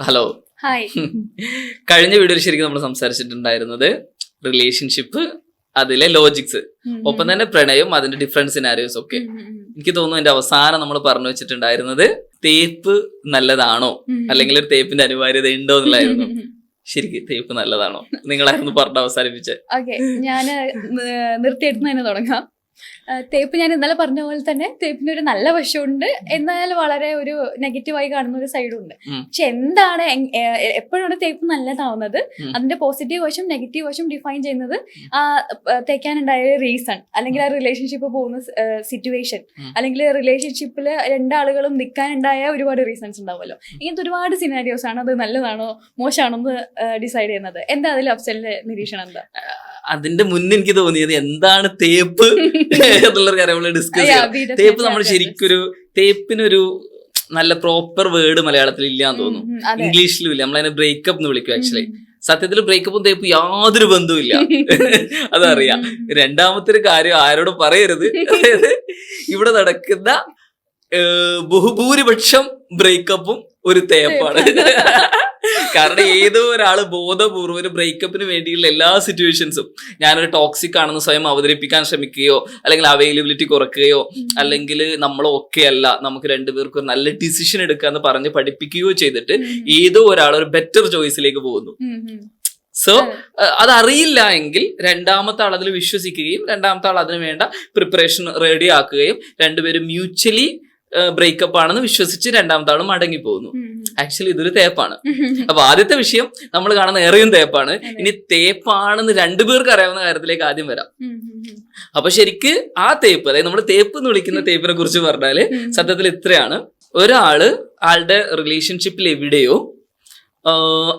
Hello. Hi. കഴിഞ്ഞ വീഡിയോയിൽ ശരിക്കും നമ്മൾ സംസാരിച്ചിട്ടുണ്ടായിരുന്നത് റിലേഷൻഷിപ്പ് അതിലെ ലോജിക്സ് ഒപ്പം തന്നെ പ്രണയം അതിന്റെ ഡിഫറൻസ് സിനാരിയോസ് ഒക്കെ. എനിക്ക് തോന്നുന്നു എന്റെ അവസാനം നമ്മൾ പറഞ്ഞു വെച്ചിട്ടുണ്ടായിരുന്നത് തേപ്പ് നല്ലതാണോ? അല്ലെങ്കിൽ ഒരു തേപ്പിന്റെ അനിവാര്യത ഉണ്ടോ എന്നുള്ളായിരുന്നു ശരിക്കും തേപ്പ് നല്ലതാണോ? നിങ്ങളായിരുന്നു പറഞ്ഞ് അവസാനിപ്പിച്ചത്. ഓക്കെ ഞാൻ നിർത്തി തന്നെ തുടങ്ങാം. തേപ്പ് ഞാൻ ഇന്നലെ പറഞ്ഞ പോലെ തന്നെ തേപ്പിന് ഒരു നല്ല വശമുണ്ട്. എന്നാൽ വളരെ ഒരു നെഗറ്റീവായി കാണുന്ന ഒരു സൈഡും ഉണ്ട്. പക്ഷെ എന്താണ് എപ്പോഴാണ് തേപ്പ് നല്ലതാവുന്നത്? അതിന്റെ പോസിറ്റീവ് വശം നെഗറ്റീവ് വശം ഡിഫൈൻ ചെയ്യുന്നത് ആ തേക്കാനുണ്ടായ റീസൺ അല്ലെങ്കിൽ ആ റിലേഷൻഷിപ്പ് പോകുന്ന സിറ്റുവേഷൻ. അല്ലെങ്കിൽ റിലേഷൻഷിപ്പിൽ രണ്ടാളുകളും നിൽക്കാനുണ്ടായ ഒരുപാട് റീസൺസ് ഉണ്ടാവുമല്ലോ. ഇങ്ങനത്തെ ഒരുപാട് സിനാരിയോസ് ആണ് അത് നല്ലതാണോ മോശമാണോ എന്ന് ഡിസൈഡ് ചെയ്യുന്നത്. എന്താ അതിൽ അഫ്സലിന്റെ നിരീക്ഷണം എന്താ? അതിന്റെ മുന്നേ എനിക്ക് തോന്നിയത് എന്താണ് തേപ്പ് എന്നുള്ളൊരു കാര്യം നമ്മൾ ഡിസ്കസ് ചെയ്യാം തേപ്പ് നമ്മൾ ശരിക്കൊരു തേപ്പിനൊരു നല്ല പ്രോപ്പർ വേർഡ് മലയാളത്തിൽ ഇല്ല എന്ന് തോന്നുന്നു. ഇംഗ്ലീഷിലും ഇല്ല. നമ്മളതിനെ ബ്രേക്കപ്പ് എന്ന് വിളിക്കും ആക്ച്വലി സത്യത്തിൽ ബ്രേക്കപ്പും തേപ്പും യാതൊരു ബന്ധവുമില്ല അതറിയാം. രണ്ടാമത്തെ ഒരു കാര്യം ആരോട് പറയരുത്. അതായത് ഇവിടെ നടക്കുന്ന ബഹുഭൂരിപക്ഷം ബ്രേക്കപ്പും ഒരു തേപ്പാണ്. കാരണം ഏതോ ഒരാൾ ബോധപൂർവം ഒരു ബ്രേക്കപ്പിന് വേണ്ടിയുള്ള എല്ലാ സിറ്റുവേഷൻസും ഞാനൊരു ടോക്സിക് ആണെന്ന് സ്വയം അവതരിപ്പിക്കാൻ ശ്രമിക്കുകയോ അല്ലെങ്കിൽ അവൈലബിലിറ്റി കുറക്കുകയോ അല്ലെങ്കിൽ നമ്മൾ ഓക്കെ അല്ല നമുക്ക് രണ്ടുപേർക്കും ഒരു നല്ല ഡിസിഷൻ എടുക്കാന്ന് പറഞ്ഞ് പഠിപ്പിക്കുകയോ ചെയ്തിട്ട് ഏതോ ഒരാൾ ഒരു ബെറ്റർ ചോയ്സിലേക്ക് പോകുന്നു. സോ അതെ. അതറിയില്ല എങ്കിൽ രണ്ടാമത്തെ ആൾ അതിൽ വിശ്വസിക്കുകയും രണ്ടാമത്തെ ആൾ അതിന് വേണ്ട പ്രിപ്പറേഷൻ റെഡി ആക്കുകയും രണ്ടുപേരും മ്യൂച്വലി ബ്രേക്കപ്പ് ആണെന്ന് വിശ്വസിച്ച് രണ്ടാമത്തെ ആൾ മടങ്ങി പോകുന്നു. ആക്ച്വലി ഇതൊരു തേപ്പാണ്. അപ്പൊ ആദ്യത്തെ വിഷയം നമ്മൾ കാണുന്ന ഏറെയും തേപ്പാണ്. ഇനി തേപ്പാണെന്ന് രണ്ടുപേർക്ക് അറിയാവുന്ന കാര്യത്തിലേക്ക് ആദ്യം വരാം. അപ്പൊ ശരിക്ക് ആ തേപ്പ് അതായത് നമ്മൾ തേപ്പ് എന്ന് വിളിക്കുന്ന തേപ്പിനെ കുറിച്ച് പറഞ്ഞാൽ സത്യത്തിൽ ഇത്രയാണ്. ഒരാൾ ആളുടെ റിലേഷൻഷിപ്പിൽ എവിടെയോ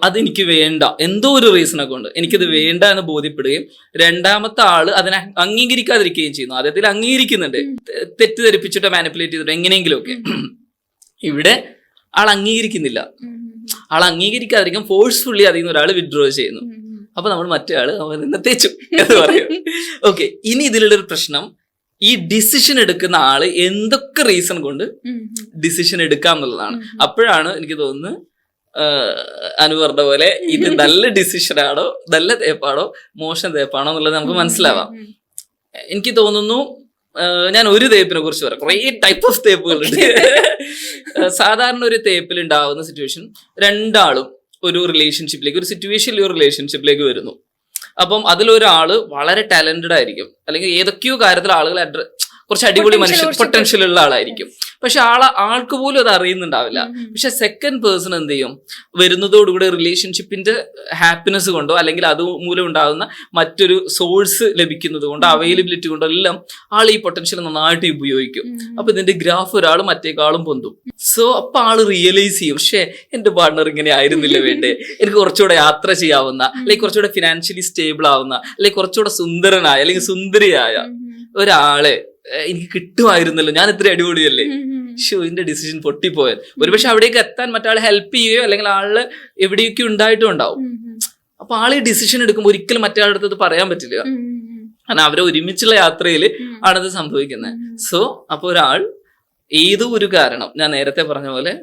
അതെനിക്ക് വേണ്ട. എന്തോ ഒരു റീസണെ കൊണ്ട് എനിക്കത് വേണ്ട എന്ന് ബോധ്യപ്പെടുകയും രണ്ടാമത്തെ ആൾ അതിനെ അംഗീകരിക്കാതിരിക്കുകയും ചെയ്യുന്നു. അദ്ദേഹത്തിൽ അംഗീകരിക്കുന്നുണ്ട്. തെറ്റിദ്ധരിപ്പിച്ചിട്ട് മാനിപ്പുലേറ്റ് ചെയ്തിട്ട് എങ്ങനെയെങ്കിലുമൊക്കെ. ഇവിടെ ആൾ അംഗീകരിക്കുന്നില്ല. ആൾ അംഗീകരിക്കാതിരിക്കാൻ ഫോഴ്സ്ഫുള്ളി അതിൽ നിന്ന് ഒരാൾ വിഡ്രോ ചെയ്യുന്നു. അപ്പൊ നമ്മൾ മറ്റേ ആൾ അവൻ നിന്ന് തേച്ചു എന്ന് പറയും. ഓക്കെ ഇനി ഇതിലുള്ളൊരു പ്രശ്നം. ഈ ഡിസിഷൻ എടുക്കുന്ന ആൾ എന്തൊക്കെ റീസൺ കൊണ്ട്. ഡിസിഷൻ എടുക്കാം എന്നുള്ളതാണ്. അപ്പോഴാണ് എനിക്ക് തോന്നുന്നത് അനു പറഞ്ഞ പോലെ ഇത് നല്ല ഡിസിഷൻ ആണോ നല്ല തേപ്പാണോ മോശം തേപ്പാണോ എന്നുള്ളത് നമുക്ക് മനസ്സിലാവാം. എനിക്ക് തോന്നുന്നു ഞാൻ ഒരു തേപ്പിനെ കുറിച്ച് പറയാം. കുറേ ടൈപ്പ് ഓഫ് തേപ്പുകളുണ്ട്. സാധാരണ ഒരു തേപ്പിൽ ഉണ്ടാവുന്ന സിറ്റുവേഷൻ രണ്ടാളും ഒരു റിലേഷൻഷിപ്പിലേക്ക് ഒരു സിറ്റുവേഷനിൽ ഒരു റിലേഷൻഷിപ്പിലേക്ക് വരുന്നു. അപ്പം അതിലൊരാൾ വളരെ ടാലന്റഡ് ആയിരിക്കും. അല്ലെങ്കിൽ ഏതൊക്കെയോ കാര്യത്തിൽ ആളുകൾ കുറച്ച് അടിപൊളി മനുഷ്യൻ പൊട്ടൻഷ്യൽ ഉള്ള ആളായിരിക്കും. പക്ഷെ ആളെ ആൾക്ക് പോലും അത് അറിയുന്നുണ്ടാവില്ല. പക്ഷെ സെക്കൻഡ് പേഴ്സൺ എന്ത് ചെയ്യും? വരുന്നതോടുകൂടി റിലേഷൻഷിപ്പിന്റെ ഹാപ്പിനെസ് കൊണ്ടോ അല്ലെങ്കിൽ അത് മൂലം ഉണ്ടാകുന്ന മറ്റൊരു സോഴ്സ് ലഭിക്കുന്നത് കൊണ്ടോ അവൈലബിലിറ്റി കൊണ്ടോ എല്ലാം ആൾ ഈ പൊട്ടൻഷ്യൽ നന്നായിട്ട് ഉപയോഗിക്കും. അപ്പൊ ഇതിന്റെ ഗ്രാഫ് ഒരാൾ മറ്റേക്കാളും പൊന്തും. സോ അപ്പൊ ആൾ റിയലൈസ് ചെയ്യും പക്ഷേ എന്റെ പാർട്ണർ ഇങ്ങനെ ആയിരുന്നില്ല വേണ്ടേ. എനിക്ക് കുറച്ചുകൂടെ യാത്ര ചെയ്യാവുന്ന അല്ലെങ്കിൽ കുറച്ചുകൂടെ ഫിനാൻഷ്യലി സ്റ്റേബിൾ ആവുന്ന അല്ലെങ്കിൽ കുറച്ചുകൂടെ സുന്ദരനായ അല്ലെങ്കിൽ സുന്ദരിയായ. ഒരാളെ എനിക്ക് കിട്ടുമായിരുന്നല്ലോ ഞാൻ ഇത്ര അടിപൊളിയല്ലേ. ഷോ ഇതിന്റെ ഡിസിഷൻ പൊട്ടിപ്പോയത് ഒരുപക്ഷെ അവിടേക്ക് എത്താൻ മറ്റാളെ ഹെൽപ്പ് ചെയ്യുകയോ അല്ലെങ്കിൽ ആൾ എവിടെയൊക്കെ ഉണ്ടായിട്ടും ഉണ്ടാവും. അപ്പൊ ആൾ ഈ ഡിസിഷൻ എടുക്കുമ്പോൾ ഒരിക്കലും മറ്റേ അടുത്ത് അത് പറയാൻ പറ്റില്ല. കാരണം അവരെ ഒരുമിച്ചുള്ള യാത്രയിൽ. ആണത് സംഭവിക്കുന്നത് സോ അപ്പൊ ഒരാൾ ഏതോ ഒരു കാരണം ഞാൻ നേരത്തെ പറഞ്ഞ പോലെ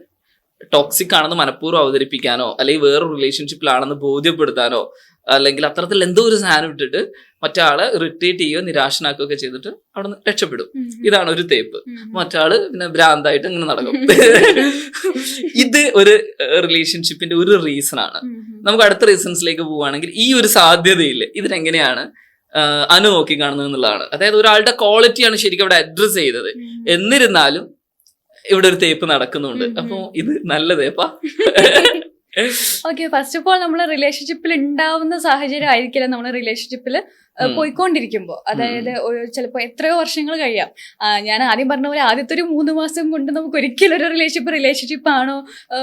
ടോക്സിക് ആണെന്ന് മനഃപൂർവം അവതരിപ്പിക്കാനോ അല്ലെങ്കിൽ വേറൊരു റിലേഷൻഷിപ്പിലാണെന്ന് ബോധ്യപ്പെടുത്താനോ അല്ലെങ്കിൽ അത്തരത്തിൽ എന്തോ ഒരു സാധനം ഇട്ടിട്ട് മറ്റാളെ ഇറിറ്റേറ്റ് ചെയ്യുകയോ നിരാശനാക്കുകയോ ഒക്കെ ചെയ്തിട്ട് അവിടെ നിന്ന് രക്ഷപ്പെടും. ഇതാണ് ഒരു തേപ്പ്. മറ്റാൾ പിന്നെ ഭ്രാന്തായിട്ട് ഇങ്ങനെ നടക്കും. ഇത് ഒരു റിലേഷൻഷിപ്പിന്റെ ഒരു റീസൺ ആണ്. നമുക്ക് അടുത്ത റീസൺസിലേക്ക് പോവുകയാണെങ്കിൽ ഈ ഒരു സാധ്യതയില്ല ഇതിനെങ്ങനെയാണ് അനു നോക്കി കാണുന്നത് എന്നുള്ളതാണ്. അതായത് ഒരാളുടെ ക്വാളിറ്റിയാണ് ശരിക്കും അവിടെ അഡ്രസ് ചെയ്തത്. എന്നിരുന്നാലും ഇവിടെ ഒരു തേപ്പ് നടക്കുന്നുണ്ട്. ഉം. ഇത് നല്ല തേപ്പാ. ഓക്കെ ഫസ്റ്റ് ഓഫ് ഓൾ നമ്മൾ റിലേഷൻഷിപ്പിൽ ഉണ്ടാവുന്ന സാഹചര്യം ആയിരിക്കില്ല നമ്മൾ റിലേഷൻഷിപ്പിൽ. പോയിക്കൊണ്ടിരിക്കുമ്പോൾ അതായത് ചിലപ്പോൾ എത്രയോ വർഷങ്ങൾ കഴിയാം. ഞാൻ ആദ്യം പറഞ്ഞ പോലെ ആദ്യത്തെ ഒരു മൂന്ന് മാസം കൊണ്ട് നമുക്ക് ഒരിക്കലും ഒരു റിലേഷൻഷിപ്പ് റിലേഷൻഷിപ്പ് ആണോ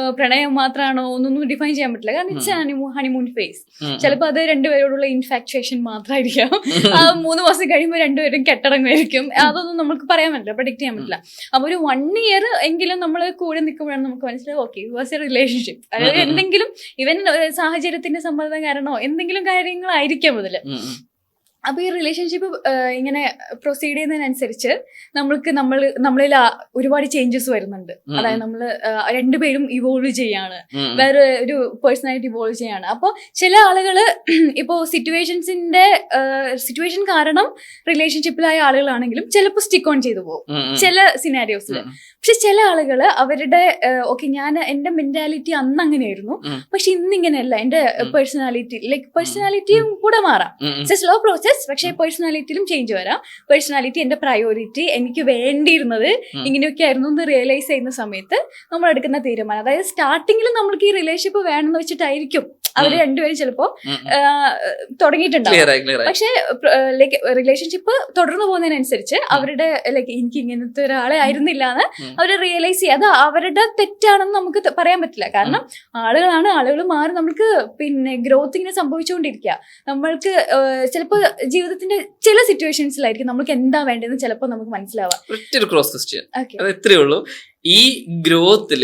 പ്രണയം മാത്രമാണോ ഒന്നൊന്നും ഡിഫൈൻ ചെയ്യാൻ പറ്റില്ല. കാരണം ഇറ്റ്സ് ഹണിമൂൺ ഫേസ് ഉം. ചിലപ്പോൾ അത് രണ്ടുപേരോടുള്ള ഇൻഫാക്ച്വേഷൻ മാത്രമായിരിക്കാം ആ മൂന്ന് മാസം കഴിയുമ്പോൾ രണ്ടുപേരും കെട്ടടങ്ങുമായിരിക്കും. അതൊന്നും നമുക്ക് പറയാൻ പറ്റില്ല പ്രഡിക്ട് ചെയ്യാൻ പറ്റില്ല. അപ്പൊ ഒരു വൺ ഇയർ എങ്കിലും നമ്മൾ കൂടെ നിൽക്കുമ്പോഴാണ് നമുക്ക് മനസ്സിലാവും ഓക്കെ വാസ് എ റിലേഷൻഷിപ്പ് അതായത്. എന്തെങ്കിലും ഇവൻ സാഹചര്യത്തിന്റെ സമ്മർദ്ദം കാരണമോ എന്തെങ്കിലും കാര്യങ്ങളായിരിക്കാം ഉം. അപ്പൊ ഈ റിലേഷൻഷിപ്പ് ഇങ്ങനെ പ്രൊസീഡ് ചെയ്യുന്നതിനനുസരിച്ച് നമ്മൾക്ക് നമ്മൾ നമ്മളിൽ ഒരുപാട് ചേഞ്ചസ് വരുന്നുണ്ട് അതായത് നമ്മൾ രണ്ടുപേരും ഇവോൾവ് ചെയ്യാണ്. വേറെ ഒരു പേഴ്സണാലിറ്റി ഇവോൾവ് ചെയ്യാണ് അപ്പോൾ ചില ആളുകൾ ഇപ്പോൾ സിറ്റുവേഷൻസിന്റെ സിറ്റുവേഷൻ കാരണം റിലേഷൻഷിപ്പിലായ ആളുകളാണെങ്കിലും ചിലപ്പോൾ സ്റ്റിക്ക് ഓൺ ചെയ്തു പോകും. ചില സിനാരിയോസിൽ. പക്ഷെ ചില ആളുകൾ അവരുടെ ഓക്കെ ഞാൻ എന്റെ മെന്റാലിറ്റി അന്ന് അങ്ങനെയായിരുന്നു. പക്ഷെ ഇന്ന് ഇങ്ങനെയല്ല എന്റെ. പേഴ്സണാലിറ്റി ലൈക്ക് പേഴ്സണാലിറ്റിയും കൂടെ മാറാം. ഇറ്റ്സ് എ സ്ലോ പ്രോസസ് പക്ഷേ പേഴ്സണാലിറ്റിയിലും ചേഞ്ച് വരാം. പേഴ്സണാലിറ്റി എന്റെ പ്രയോറിറ്റി എനിക്ക് വേണ്ടിയിരുന്നത് ഇങ്ങനെയൊക്കെ ആയിരുന്നു എന്ന് റിയലൈസ് ചെയ്യുന്ന സമയത്ത് നമ്മൾ എടുക്കുന്ന തീരുമാനം. അതായത് സ്റ്റാർട്ടിങ്ങിൽ നമ്മൾക്ക് ഈ റിലേഷൻഷിപ്പ് വേണമെന്ന് വെച്ചിട്ടായിരിക്കും അവർ രണ്ടുപേരും ചിലപ്പോ. തുടങ്ങിയിട്ടുണ്ടാവും പക്ഷേ ലൈക്ക് റിലേഷൻഷിപ്പ് തുടർന്നു പോകുന്നതിനനുസരിച്ച് അവരുടെ ലൈക്ക് എനിക്ക് ഇങ്ങനത്തെ ഒരാളെ ആയിരുന്നില്ല എന്ന്. അവർ റിയലൈസ് ചെയ്യുക അത് അവരുടെ തെറ്റാണെന്ന് നമുക്ക് പറയാൻ പറ്റില്ല. കാരണം ആളുകളാണ് ആളുകൾ മാറി നമ്മൾക്ക് പിന്നെ ഗ്രോത്ത് ഇങ്ങനെ സംഭവിച്ചുകൊണ്ടിരിക്കുക. നമ്മൾക്ക് ചിലപ്പോൾ ജീവിതത്തിന്റെ ചില സിറ്റുവേഷൻസിലായിരിക്കും നമുക്ക് എന്താ വേണ്ടതെന്ന് ചിലപ്പോൾ നമുക്ക് മനസ്സിലാവാം. ക്രോസ് ക്വസ്റ്റ്യൻ ഉള്ളൂ. ഈ ഗ്രോത്തിൽ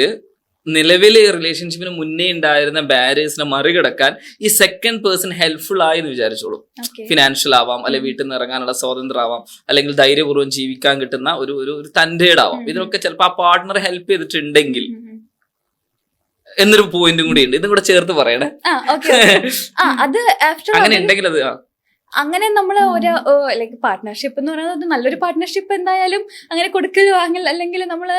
നിലവിലെ റിലേഷൻഷിപ്പിന് മുന്നേ ഉണ്ടായിരുന്ന ബാരിയേഴ്സിനെ മറികടക്കാൻ ഈ സെക്കൻഡ് പേഴ്സൺ ഹെൽപ്ഫുൾ ആയി എന്ന് വിചാരിച്ചോളൂ ഫിനാൻഷ്യൽ ആവാം അല്ലെങ്കിൽ വീട്ടിൽ നിന്ന് ഇറങ്ങാനുള്ള സ്വാതന്ത്ര്യം ആവാം അല്ലെങ്കിൽ ധൈര്യപൂർവം ജീവിക്കാൻ കിട്ടുന്ന ഒരു ഒരു ഒരു തന്റേടാവാം ഇതിനൊക്കെ ചിലപ്പോൾ ആ പാർട്ട്ണർ ഹെൽപ്പ് ചെയ്തിട്ടുണ്ടെങ്കിൽ എന്നൊരു പോയിന്റും കൂടി ഉണ്ട്. ഇതും കൂടെ ചേർത്ത് പറയണേ. അത് അങ്ങനെ ഉണ്ടെങ്കിൽ അത്. അങ്ങനെ നമ്മൾ ഒരു ലൈക്ക് പാർട്ട്ണർഷിപ്പ് എന്ന് പറയുന്നത് നല്ലൊരു പാർട്ട്ണർഷിപ്പ് എന്തായാലും അങ്ങനെ കൊടുക്കൽ വാങ്ങൽ അല്ലെങ്കിൽ നമ്മൾ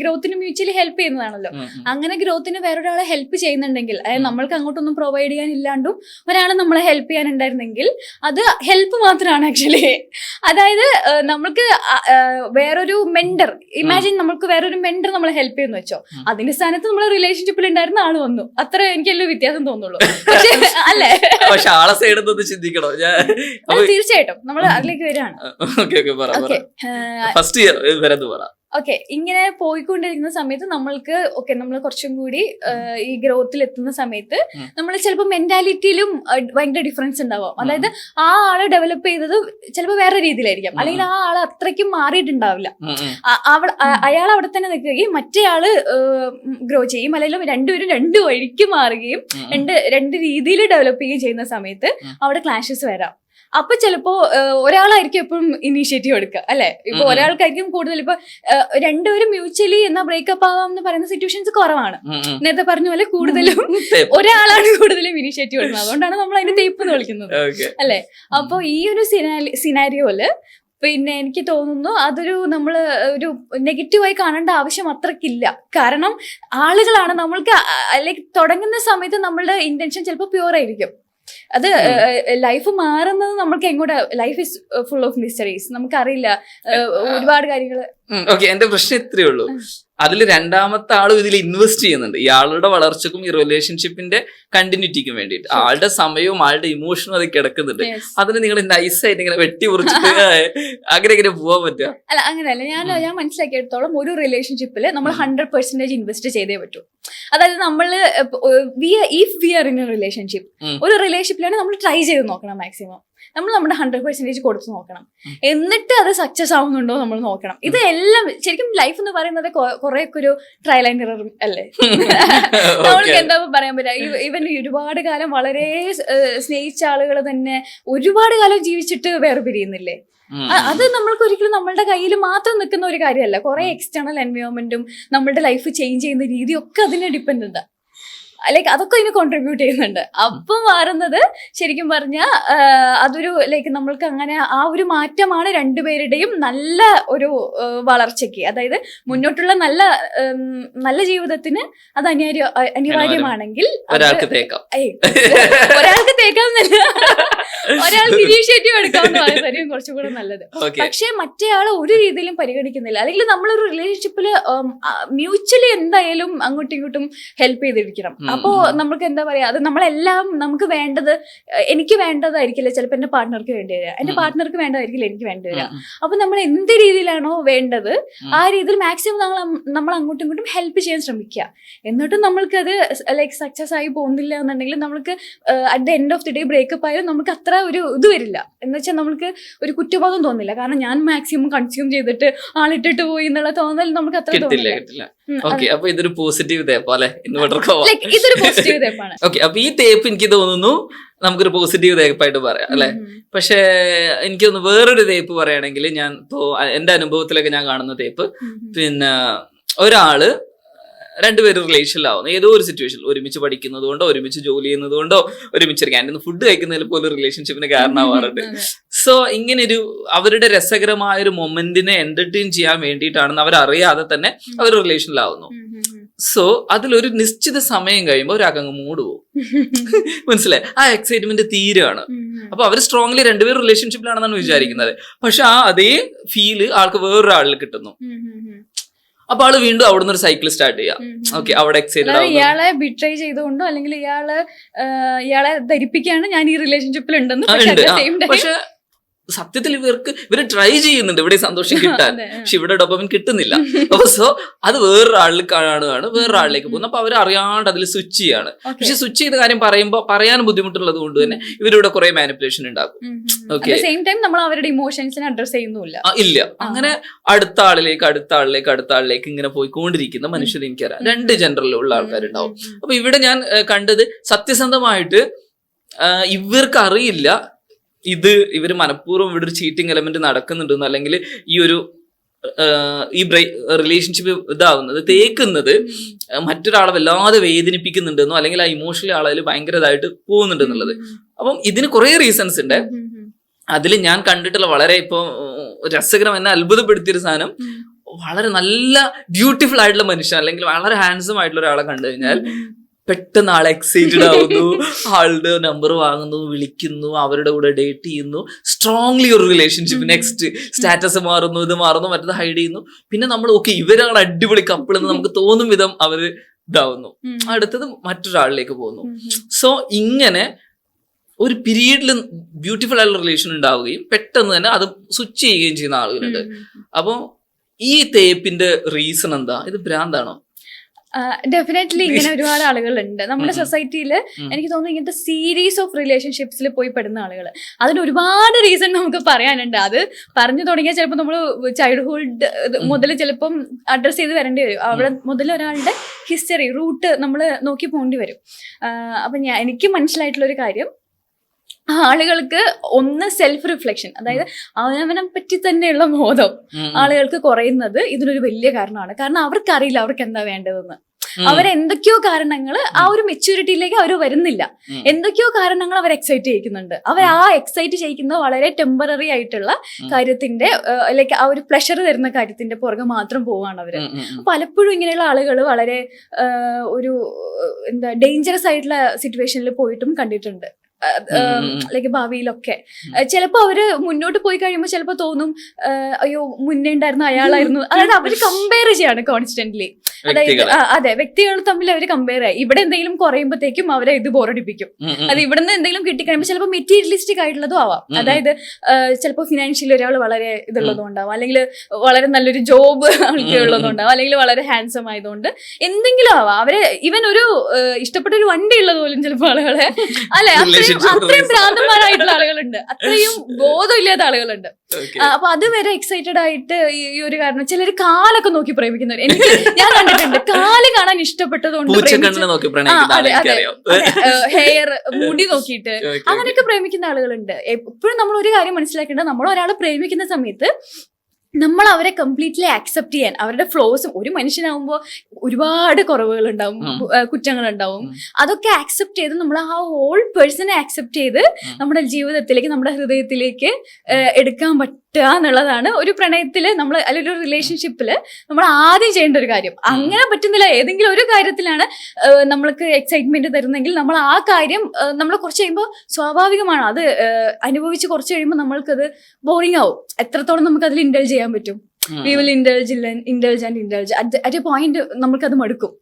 ഗ്രോത്തിന് മ്യൂച്വലി ഹെൽപ്പ് ചെയ്യുന്നതാണല്ലോ. അങ്ങനെ ഗ്രോത്തിന് വേറൊരാളെ ഹെൽപ്പ് ചെയ്യുന്നുണ്ടെങ്കിൽ അതായത് നമ്മൾക്ക് അങ്ങോട്ടൊന്നും പ്രൊവൈഡ് ചെയ്യാൻ ഇല്ലാണ്ടും ഒരാൾ നമ്മളെ ഹെൽപ്പ് ചെയ്യാനുണ്ടായിരുന്നെങ്കിൽ അത് ഹെൽപ്പ് മാത്രമാണ് ആക്ച്വലി അതായത് നമ്മൾക്ക് വേറൊരു മെൻഡർ ഇമാജിൻ നമ്മൾക്ക് വേറൊരു മെൻഡർ നമ്മളെ ഹെൽപ്പ് ചെയ്യുന്നു വെച്ചോ. അതിന്റെ സ്ഥാനത്ത് നമ്മളെ റിലേഷൻഷിപ്പിൽ ഉണ്ടായിരുന്ന ആൾ വന്നു. അത്ര എനിക്കല്ലോ വ്യത്യാസം തോന്നുള്ളൂ. പക്ഷേ അല്ലേ? പക്ഷെ ആളെ സൈഡ് ചിന്തിക്കണോ? ഞാൻ തീർച്ചയായിട്ടും. നമ്മൾ അതിലേക്ക് വരികയാണ്. ഫസ്റ്റ് ഇയർ വരത് പറ. ഓക്കെ ഇങ്ങനെ പോയിക്കൊണ്ടിരിക്കുന്ന സമയത്ത് നമ്മൾക്ക് ഓക്കെ നമ്മൾ കുറച്ചും കൂടി ഈ ഗ്രോത്തിൽ എത്തുന്ന സമയത്ത് നമ്മൾ ചിലപ്പോൾ മെന്റാലിറ്റിയിലും ഭയങ്കര ഡിഫറൻസ് ഉണ്ടാവും. അതായത് ആ ആൾ ഡെവലപ്പ് ചെയ്തത് ചിലപ്പോൾ വേറെ രീതിയിലായിരിക്കാം. അല്ലെങ്കിൽ ആ ആൾ അത്രയ്ക്കും മാറിയിട്ടുണ്ടാവില്ല. അയാൾ അവിടെ തന്നെ നിൽക്കുകയും മറ്റേ ആൾ ഗ്രോ ചെയ്യും. അല്ലെങ്കിൽ രണ്ടുപേരും രണ്ടു വഴിക്ക് മാറുകയും. രണ്ട് രണ്ട് രീതിയിൽ ഡെവലപ്പ് ചെയ്യുകയും ചെയ്യുന്ന സമയത്ത് അവിടെ ക്ലാഷസ് വരാം. അപ്പൊ ചിലപ്പോ ഒരാളായിരിക്കും എപ്പോഴും ഇനീഷ്യേറ്റീവ് എടുക്കുക അല്ലെ? ഇപ്പൊ. ഒരാൾക്കായിരിക്കും കൂടുതൽ ഇപ്പൊ രണ്ടുപേരും മ്യൂച്വലി എന്നാ ബ്രേക്കപ്പ് ആവാം എന്ന് പറയുന്ന സിറ്റുവേഷൻസ് കുറവാണ്. നേരത്തെ പറഞ്ഞ പോലെ കൂടുതലും ഒരാളാണ് കൂടുതലും ഇനീഷ്യേറ്റീവ് എടുക്കുന്നത്. അതുകൊണ്ടാണ് നമ്മൾ അതിന്റെ തേപ്പ് എന്ന് വിളിക്കുന്നത്. അല്ലെ? അപ്പൊ ഈ ഒരു സിനാരിയോൽ പിന്നെ എനിക്ക് തോന്നുന്നു അതൊരു നമ്മൾ ഒരു നെഗറ്റീവായി കാണേണ്ട ആവശ്യം അത്രക്കില്ല. കാരണം ആളുകളാണ് നമ്മൾക്ക് ലൈക്ക് തുടങ്ങുന്ന സമയത്ത് നമ്മളുടെ ഇന്റൻഷൻ ചിലപ്പോൾ പ്യുവർ ആയിരിക്കും. അത് ലൈഫ് മാറുന്നത് നമ്മൾക്ക് എങ്ങോട്ട്? Life is full of mysteries. നമുക്കറിയില്ല ഒരുപാട് കാര്യങ്ങൾ ഓക്കെ എന്റെ പ്രശ്നം ഇത്രയേ ഉള്ളൂ. അതിൽ രണ്ടാമത്തെ ആളും ഇതിൽ ഇൻവെസ്റ്റ് ചെയ്യുന്നുണ്ട്. ഇയാളുടെ വളർച്ചക്കും ഈ റിലേഷൻഷിപ്പിന്റെ കണ്ടിന്യൂറ്റിക്കും വേണ്ടിയിട്ട്. ആളുടെ സമയവും ആളുടെ ഇമോഷനും അത് കിടക്കുന്നുണ്ട്. അതിന് നിങ്ങൾ നൈസായിട്ട് ഇങ്ങനെ വെട്ടി മുറിച്ചിട്ട് അങ്ങനെ ഇങ്ങനെ പോവാൻ പറ്റുക അല്ല അങ്ങനെയല്ല. ഞാൻ. ഞാൻ മനസ്സിലാക്കിയെടുത്തോളം ഒരു റിലേഷൻഷിപ്പിൽ നമ്മൾ. ഹൺഡ്രഡ് പെർസെന്റേജ് ഇൻവെസ്റ്റ് ചെയ്തേ പറ്റൂ. അതായത് നമ്മൾ we if we are in a relationship ഒരു റിലേഷൻഷിപ്പിലാണ് നമ്മൾ ട്രൈ ചെയ്ത് നോക്കണം മാക്സിമം നമ്മൾ നമ്മുടെ ഹൺഡ്രഡ് പെർസെന്റേജ് കൊടുത്തു നോക്കണം. എന്നിട്ട് അത് സക്സസ് ആവുന്നുണ്ടോ നമ്മൾ നോക്കണം. ഇത് എല്ലാം ശരിക്കും ലൈഫ് എന്ന് പറയുന്നത് കുറെ ഒക്കെ ഒരു ട്രയൽ ആൻഡ് എറർ അല്ലേ? നമ്മൾക്ക് എന്താ പറയാൻ പറ്റുക? ഇവൻ ഒരുപാട് കാലം വളരെ സ്നേഹിച്ച ആളുകൾ തന്നെ ഒരുപാട് കാലം ജീവിച്ചിട്ട് വേർപിരിയുന്നില്ലേ? പിരിയുന്നില്ലേ അത് നമ്മൾക്ക് ഒരിക്കലും നമ്മളുടെ കയ്യിൽ മാത്രം നിൽക്കുന്ന ഒരു കാര്യമല്ല. കുറെ എക്സ്റ്റേണൽ എൻവയോൺമെന്റും നമ്മളുടെ ലൈഫ് ചേഞ്ച് ചെയ്യുന്ന രീതിയൊക്കെ ഒക്കെ അതിനെ ഡിപ്പെൻഡ് ലൈക്ക് അതൊക്കെ ഇതിന് കോൺട്രിബ്യൂട്ട് ചെയ്യുന്നുണ്ട്. അപ്പം മാറുന്നത് ശരിക്കും പറഞ്ഞാൽ അതൊരു ലൈക്ക് നമ്മൾക്ക് അങ്ങനെ ആ ഒരു മാറ്റമാണ് രണ്ടുപേരുടെയും നല്ല ഒരു വളർച്ചയ്ക്ക്. അതായത് മുന്നോട്ടുള്ള നല്ല നല്ല ജീവിതത്തിന് അത് അനിവാര്യ അനിവാര്യമാണെങ്കിൽ ഒരാൾക്ക് തേക്കാം. ഒരാൾക്ക് തേക്കാവുന്നല്ല ഒരാൾക്ക് ഇനീഷ്യേറ്റീവ് എടുക്കാമെന്ന് പറയുന്നതായിരിക്കും കുറച്ചും കൂടെ നല്ലത് പക്ഷേ മറ്റേ ആളെ ഒരു രീതിയിലും പരിഗണിക്കുന്നില്ല. അല്ലെങ്കിൽ നമ്മളൊരു റിലേഷൻഷിപ്പിൽ മ്യൂച്വലി എന്തായാലും അങ്ങോട്ടും ഇങ്ങോട്ടും ഹെൽപ്പ് ചെയ്തിരിക്കണം. അപ്പോ. നമുക്ക് എന്താ പറയാ അത് നമ്മളെല്ലാം നമുക്ക് വേണ്ടത് എനിക്ക് വേണ്ടതായിരിക്കില്ല ചിലപ്പോൾ എന്റെ പാർട്ട്ണർക്ക് വേണ്ടി വരിക. എന്റെ. പാർട്ട്ണർക്ക് വേണ്ടതായിരിക്കില്ല എനിക്ക് വേണ്ടി വരിക. അപ്പൊ നമ്മൾ എന്ത് രീതിയിലാണോ വേണ്ടത് ആ രീതിയിൽ മാക്സിമം നമ്മൾ നമ്മൾ അങ്ങോട്ടും ഇങ്ങോട്ടും ഹെൽപ്പ് ചെയ്യാൻ ശ്രമിക്കുക. എന്നിട്ടും നമ്മൾക്ക് അത് ലൈക് സക്സസ് ആയി പോകുന്നില്ല എന്നുണ്ടെങ്കിൽ നമ്മൾക്ക് at the end of the day breakup ആയാലും നമുക്ക് അത്ര ഒരു ഇത് വരില്ല. എന്ന് വെച്ചാൽ നമുക്ക് ഒരു കുറ്റബോധം തോന്നില്ല. കാരണം ഞാൻ മാക്സിമം കൺസ്യൂം ചെയ്തിട്ട് ആളിട്ടിട്ട് പോയി എന്നുള്ള തോന്നൽ നമുക്ക് അത്ര തോന്നില്ല. ഓക്കെ അപ്പൊ ഇതൊരു പോസിറ്റീവ് ഇതേപോലെ. ലൈക്ക് ഇത് ഇതൊരു പോസിറ്റീവ് തേപ്പാണ്. ഓക്കെ അപ്പൊ ഈ തേപ്പ് എനിക്ക് തോന്നുന്നു നമുക്കൊരു പോസിറ്റീവ് തേപ്പായിട്ട് പറയാം അല്ലെ? പക്ഷെ എനിക്ക് തോന്നുന്നു വേറൊരു തേപ്പ് പറയുകയാണെങ്കിൽ ഞാൻ ഇപ്പോ എന്റെ അനുഭവത്തിലൊക്കെ ഞാൻ കാണുന്ന തേപ്പ്. പിന്നെ ഒരാൾ രണ്ടുപേരും റിലേഷനിലാവുന്നു. ഏതോ ഒരു സിറ്റുവേഷൻ ഒരുമിച്ച് പഠിക്കുന്നത് കൊണ്ടോ ഒരുമിച്ച് ജോലി ചെയ്യുന്നത് കൊണ്ടോ ഒരുമിച്ച് ക്യാന്റീൻ ഫുഡ് കഴിക്കുന്നതിൽ പോലും റിലേഷൻഷിപ്പിന് കാരണമാവാറുണ്ട്. സോ ഇങ്ങനെ ഒരു അവരുടെ രസകരമായ ഒരു മൊമെന്റിനെ എന്റർടൈൻ ചെയ്യാൻ വേണ്ടിയിട്ടാണെന്ന് അവരറിയാതെ തന്നെ അവർ റിലേഷനിലാവുന്നു. സോ അതിലൊരു നിശ്ചിത സമയം കഴിയുമ്പോൾ ഒരാൾക്ക് അങ്ങ് മൂഡ് പോകും മനസ്സിലായി? ആ എക്സൈറ്റ്മെന്റ് ഉം. അപ്പൊ അവർ സ്ട്രോങ്ലി രണ്ടുപേരും റിലേഷൻഷിപ്പിലാണെന്നാണ് വിചാരിക്കുന്നത്. പക്ഷെ ആ അതേ ഫീൽ ആൾക്ക് വേറൊരാളിൽ കിട്ടുന്നു. അപ്പൊ ആൾ വീണ്ടും അവിടുന്ന് ഒരു സൈക്കിൾ സ്റ്റാർട്ട് ചെയ്യാം. ഓക്കെ അവിടെ എക്സൈറ്റഡ് ഇയാളെ ബിട്രൈ ചെയ്തുകൊണ്ടോ അല്ലെങ്കിൽ ഇയാൾ ഇയാളെ ധരിപ്പിക്കാണ് ഞാൻ ഈ റിലേഷൻഷിപ്പിൽ ഉണ്ടെന്ന് പക്ഷെ സത്യത്തിൽ ഇവർക്ക് ഇവർ ട്രൈ ചെയ്യുന്നുണ്ട്. ഇവിടെ സന്തോഷം കിട്ടാൻ. പക്ഷെ ഇവിടെ ഡോപ്പമിൻ കിട്ടുന്നില്ല. അപ്പൊ സോ അത് വേറൊരാളിൽ കാണുകയാണ് വേറൊരാളിലേക്ക് പോകുന്നു. അപ്പൊ അവർ അറിയാണ്ട് അതിൽ സ്വിച്ച് ചെയ്യാണ്. പക്ഷെ സ്വിച്ച് ചെയ്ത കാര്യം പറയുമ്പോൾ പറയാൻ ബുദ്ധിമുട്ടുള്ളത് കൊണ്ട് തന്നെ ഇവരിവിടെ കുറെ മാനിപ്പുലേഷൻ ഉണ്ടാകും. സെയിം ടൈം നമ്മൾ അവരുടെ ഇമോഷൻസിനെ അഡ്രസ് ചെയ്യുന്നില്ല ഇല്ല. അങ്ങനെ അടുത്ത ആളിലേക്ക് അടുത്ത ആളിലേക്ക് അടുത്ത ആളിലേക്ക് ഇങ്ങനെ പോയിക്കൊണ്ടിരിക്കുന്ന മനുഷ്യർ എനിക്കറിയാം രണ്ട് ജനറലിലുള്ള ആൾക്കാരുണ്ടാവും. അപ്പൊ ഇവിടെ ഞാൻ കണ്ടത് സത്യസന്ധമായിട്ട് ഇവർക്ക് അറിയില്ല. ഇത് ഇവർ മനഃപൂർവം ഇവിടെ ഒരു ചീറ്റിംഗ് എലമെന്റ് നടക്കുന്നുണ്ടെന്ന് അല്ലെങ്കിൽ ഈ ഒരു ഈ ഈ റിലേഷൻഷിപ്പ് ഇതാവുന്നത് തേക്കുന്നത് മറ്റൊരാളെ വല്ലാതെ വേദനിപ്പിക്കുന്നുണ്ടെന്നോ അല്ലെങ്കിൽ ആ ഇമോഷണലി ആളതിൽ ഭയങ്കര ഇതായിട്ട് പോകുന്നുണ്ടെന്നുള്ളത് അപ്പം ഇതിന് കുറെ റീസൺസ് ഉണ്ട്. അതിൽ ഞാൻ കണ്ടിട്ടുള്ള വളരെ ഇപ്പൊ രസകരം എന്നെ അത്ഭുതപ്പെടുത്തിയൊരു സാധനം. വളരെ നല്ല ബ്യൂട്ടിഫുൾ ആയിട്ടുള്ള മനുഷ്യൻ അല്ലെങ്കിൽ വളരെ ഹാൻസം ആയിട്ടുള്ള ഒരാളെ കണ്ടു കഴിഞ്ഞാൽ പെട്ടെന്ന് ആൾ എക്സൈറ്റഡ് ആവുന്നു. ആളുടെ നമ്പർ വാങ്ങുന്നു വിളിക്കുന്നു അവരുടെ കൂടെ ഡേറ്റ് ചെയ്യുന്നു. സ്ട്രോങ്ലി ഒരു റിലേഷൻഷിപ്പ് നെക്സ്റ്റ് സ്റ്റാറ്റസ് മാറുന്നു ഇത് മാറുന്നു മറ്റത് ഹൈഡ് ചെയ്യുന്നു. പിന്നെ നമ്മൾ ഓക്കെ ഇവരാണ് അടിപൊളി കപ്പിൾ എന്ന് നമുക്ക് തോന്നും വിധം അവർ ഇതാവുന്നു. അടുത്തത് മറ്റൊരാളിലേക്ക് പോകുന്നു. സോ ഇങ്ങനെ ഒരു പീരീഡിൽ ബ്യൂട്ടിഫുൾ ആയിട്ടുള്ള റിലേഷൻ ഉണ്ടാവുകയും പെട്ടെന്ന് തന്നെ അത് സ്വിച്ച് ചെയ്യുകയും ചെയ്യുന്ന ആളുകളുണ്ട്. അപ്പോൾ ഈ തേപ്പിന്റെ റീസൺ എന്താ? ഇത് ഭ്രാന്താണോ? ഡെഫിനറ്റ്ലി ഇങ്ങനെ ഒരുപാട് ആളുകളുണ്ട്. നമ്മുടെ. സൊസൈറ്റിയിൽ. എനിക്ക് തോന്നുന്നു ഇങ്ങനത്തെ സീരീസ് ഓഫ് റിലേഷൻഷിപ്സിൽ പോയി പെടുന്ന ആളുകൾ അതിന് ഒരുപാട് റീസൺ നമുക്ക് പറയാനുണ്ട്. അത് പറഞ്ഞു തുടങ്ങിയാൽ ചിലപ്പോൾ നമ്മൾ ചൈൽഡ്ഹുഡ്. മുതൽ ചിലപ്പം അഡ്രസ് ചെയ്ത് വരേണ്ടി വരും. അവിടെ മുതൽ ഒരാളുടെ ഹിസ്റ്ററി റൂട്ട് നമ്മൾ നോക്കി പോകേണ്ടി വരും. അപ്പം അപ്പൊ ഞാൻ എനിക്ക് മനസ്സിലായിട്ടുള്ള ഒരു കാര്യം ആളുകൾക്ക് ഒന്ന് സെൽഫ് റിഫ്ലക്ഷൻ അതായത് അവനവനെ പറ്റി തന്നെയുള്ള ബോധം. ആളുകൾക്ക് കുറയുന്നത് ഇതിനൊരു വലിയ കാരണമാണ് കാരണം അവർക്കറിയില്ല അവർക്ക് എന്താ വേണ്ടതെന്ന്. അവരെന്തൊക്കെയോ കാരണങ്ങൾ ആ ഒരു മെച്യൂരിറ്റിയിലേക്ക് അവർ വരുന്നില്ല. എന്തൊക്കെയോ കാരണങ്ങൾ അവർ എക്സൈറ്റ് ചെയ്യിക്കുന്നുണ്ട് അവർ ആ എക്സൈറ്റ് ചെയ്യിക്കുന്ന വളരെ ടെമ്പററി ആയിട്ടുള്ള കാര്യത്തിന്റെ ലൈക്ക് ആ ഒരു പ്ലഷർ തരുന്ന കാര്യത്തിന്റെ പുറകെ മാത്രം പോവാണ് ഉം. പലപ്പോഴും ഇങ്ങനെയുള്ള ആളുകൾ വളരെ ഒരു എന്താ ഡേഞ്ചറസ് ആയിട്ടുള്ള സിറ്റുവേഷനിൽ പോയിട്ടും കണ്ടിട്ടുണ്ട്. ലൈക്ക് ഭാവിയിലൊക്കെ. ചിലപ്പോ ചിലപ്പോൾ അവർ മുന്നോട്ട് പോയി കഴിയുമ്പോൾ ചിലപ്പോ തോന്നും അയ്യോ മുന്നേ ഉണ്ടായിരുന്ന അയാളായിരുന്നു. അതായത് അവർ കമ്പയർ ചെയ്യാണ് കോൺസ്റ്റന്റ്ലി അതായത് അതെ വ്യക്തികൾ തമ്മിൽ അവർ കമ്പയർ ആയി. ഇവിടെ എന്തെങ്കിലും കുറയുമ്പോഴത്തേക്കും അവരെ ഇത് ബോറടിപ്പിക്കും അത് ഇവിടെ നിന്ന് എന്തെങ്കിലും കിട്ടിക്കഴിയുമ്പോൾ ചിലപ്പോൾ മെറ്റീരിയലിസ്റ്റിക് ആയിട്ടുള്ളതും ആവാം. അതായത് ചിലപ്പോൾ ഫിനാൻഷ്യലി ഒരാൾ വളരെ ഇതുള്ളതും ഉണ്ടാവും അല്ലെങ്കിൽ വളരെ നല്ലൊരു ജോബ് ആൾക്ക് ഉള്ളതും ഉണ്ടാവും അല്ലെങ്കിൽ വളരെ ഹാൻസം ആയതുകൊണ്ട് എന്തെങ്കിലും ആവാം. അവരെ ഇവൻ ഒരു ഇഷ്ടപ്പെട്ട ഒരു വണ്ടി ഉള്ളത് പോലും ചിലപ്പോൾ ആളുകളെ അല്ലെ അത്രയും അത്രയും. ഭ്രാന്തന്മാരായിട്ടുള്ള ആളുകളുണ്ട്. അത്രയും ബോധമില്ലാത്ത ആളുകളുണ്ട്. അപ്പൊ അതുവരെ എക്സൈറ്റഡ് ആയിട്ട് ഈ ഒരു കാരണം ചിലർ കാലൊക്കെ നോക്കി പ്രേമിക്കുന്നവർ എനിക്ക് ഞാൻ കണ്ടിട്ടുണ്ട് കാൽ കാണാൻ ഇഷ്ടപ്പെട്ടതുകൊണ്ട് ഹെയർ മുടി നോക്കിയിട്ട്. അങ്ങനെയൊക്കെ പ്രേമിക്കുന്ന ആളുകളുണ്ട്. എപ്പോഴും നമ്മൾ ഒരു കാര്യം മനസ്സിലാക്കേണ്ടത് നമ്മൾ ഒരാളെ പ്രേമിക്കുന്ന സമയത്ത് നമ്മൾ അവരെ കംപ്ലീറ്റ്ലി ആക്സെപ്റ്റ് ചെയ്യാൻ അവരുടെ ഫ്ലോസും ഒരു മനുഷ്യനാവുമ്പോൾ ഒരുപാട് കുറവുകൾ ഉണ്ടാവും. കുറ്റങ്ങൾ ഉണ്ടാവും അതൊക്കെ ആക്സെപ്റ്റ് ചെയ്ത് നമ്മൾ ആ ഹോൾ പേഴ്സണെ ആക്സെപ്റ്റ് ചെയ്ത് നമ്മുടെ ജീവിതത്തിലേക്ക് നമ്മുടെ ഹൃദയത്തിലേക്ക് എടുക്കാൻ എടുക്കാൻ പറ്റുക എന്നുള്ളതാണ് ഒരു പ്രണയത്തിൽ നമ്മൾ അല്ലെങ്കിൽ ഒരു റിലേഷൻഷിപ്പിൽ നമ്മൾ ആദ്യം ചെയ്യേണ്ട ഒരു കാര്യം. അങ്ങനെ പറ്റുന്നില്ല. ഏതെങ്കിലും ഒരു കാര്യത്തിലാണ് നമ്മൾക്ക് എക്സൈറ്റ്മെന്റ് തരുന്നെങ്കിൽ നമ്മൾ ആ കാര്യം നമ്മൾ കുറച്ച് കഴിയുമ്പോൾ സ്വാഭാവികമാണ്. അത് അനുഭവിച്ച് കുറച്ച് കഴിയുമ്പോൾ നമ്മൾക്കത് ബോറിംഗ് ആവും. എത്രത്തോളം നമുക്ക് അതിൽ ഇൻഡൽജ് ചെയ്യാൻ പറ്റും. We will indulge indulge and indulge at a point നമുക്കത് മടുക്കും.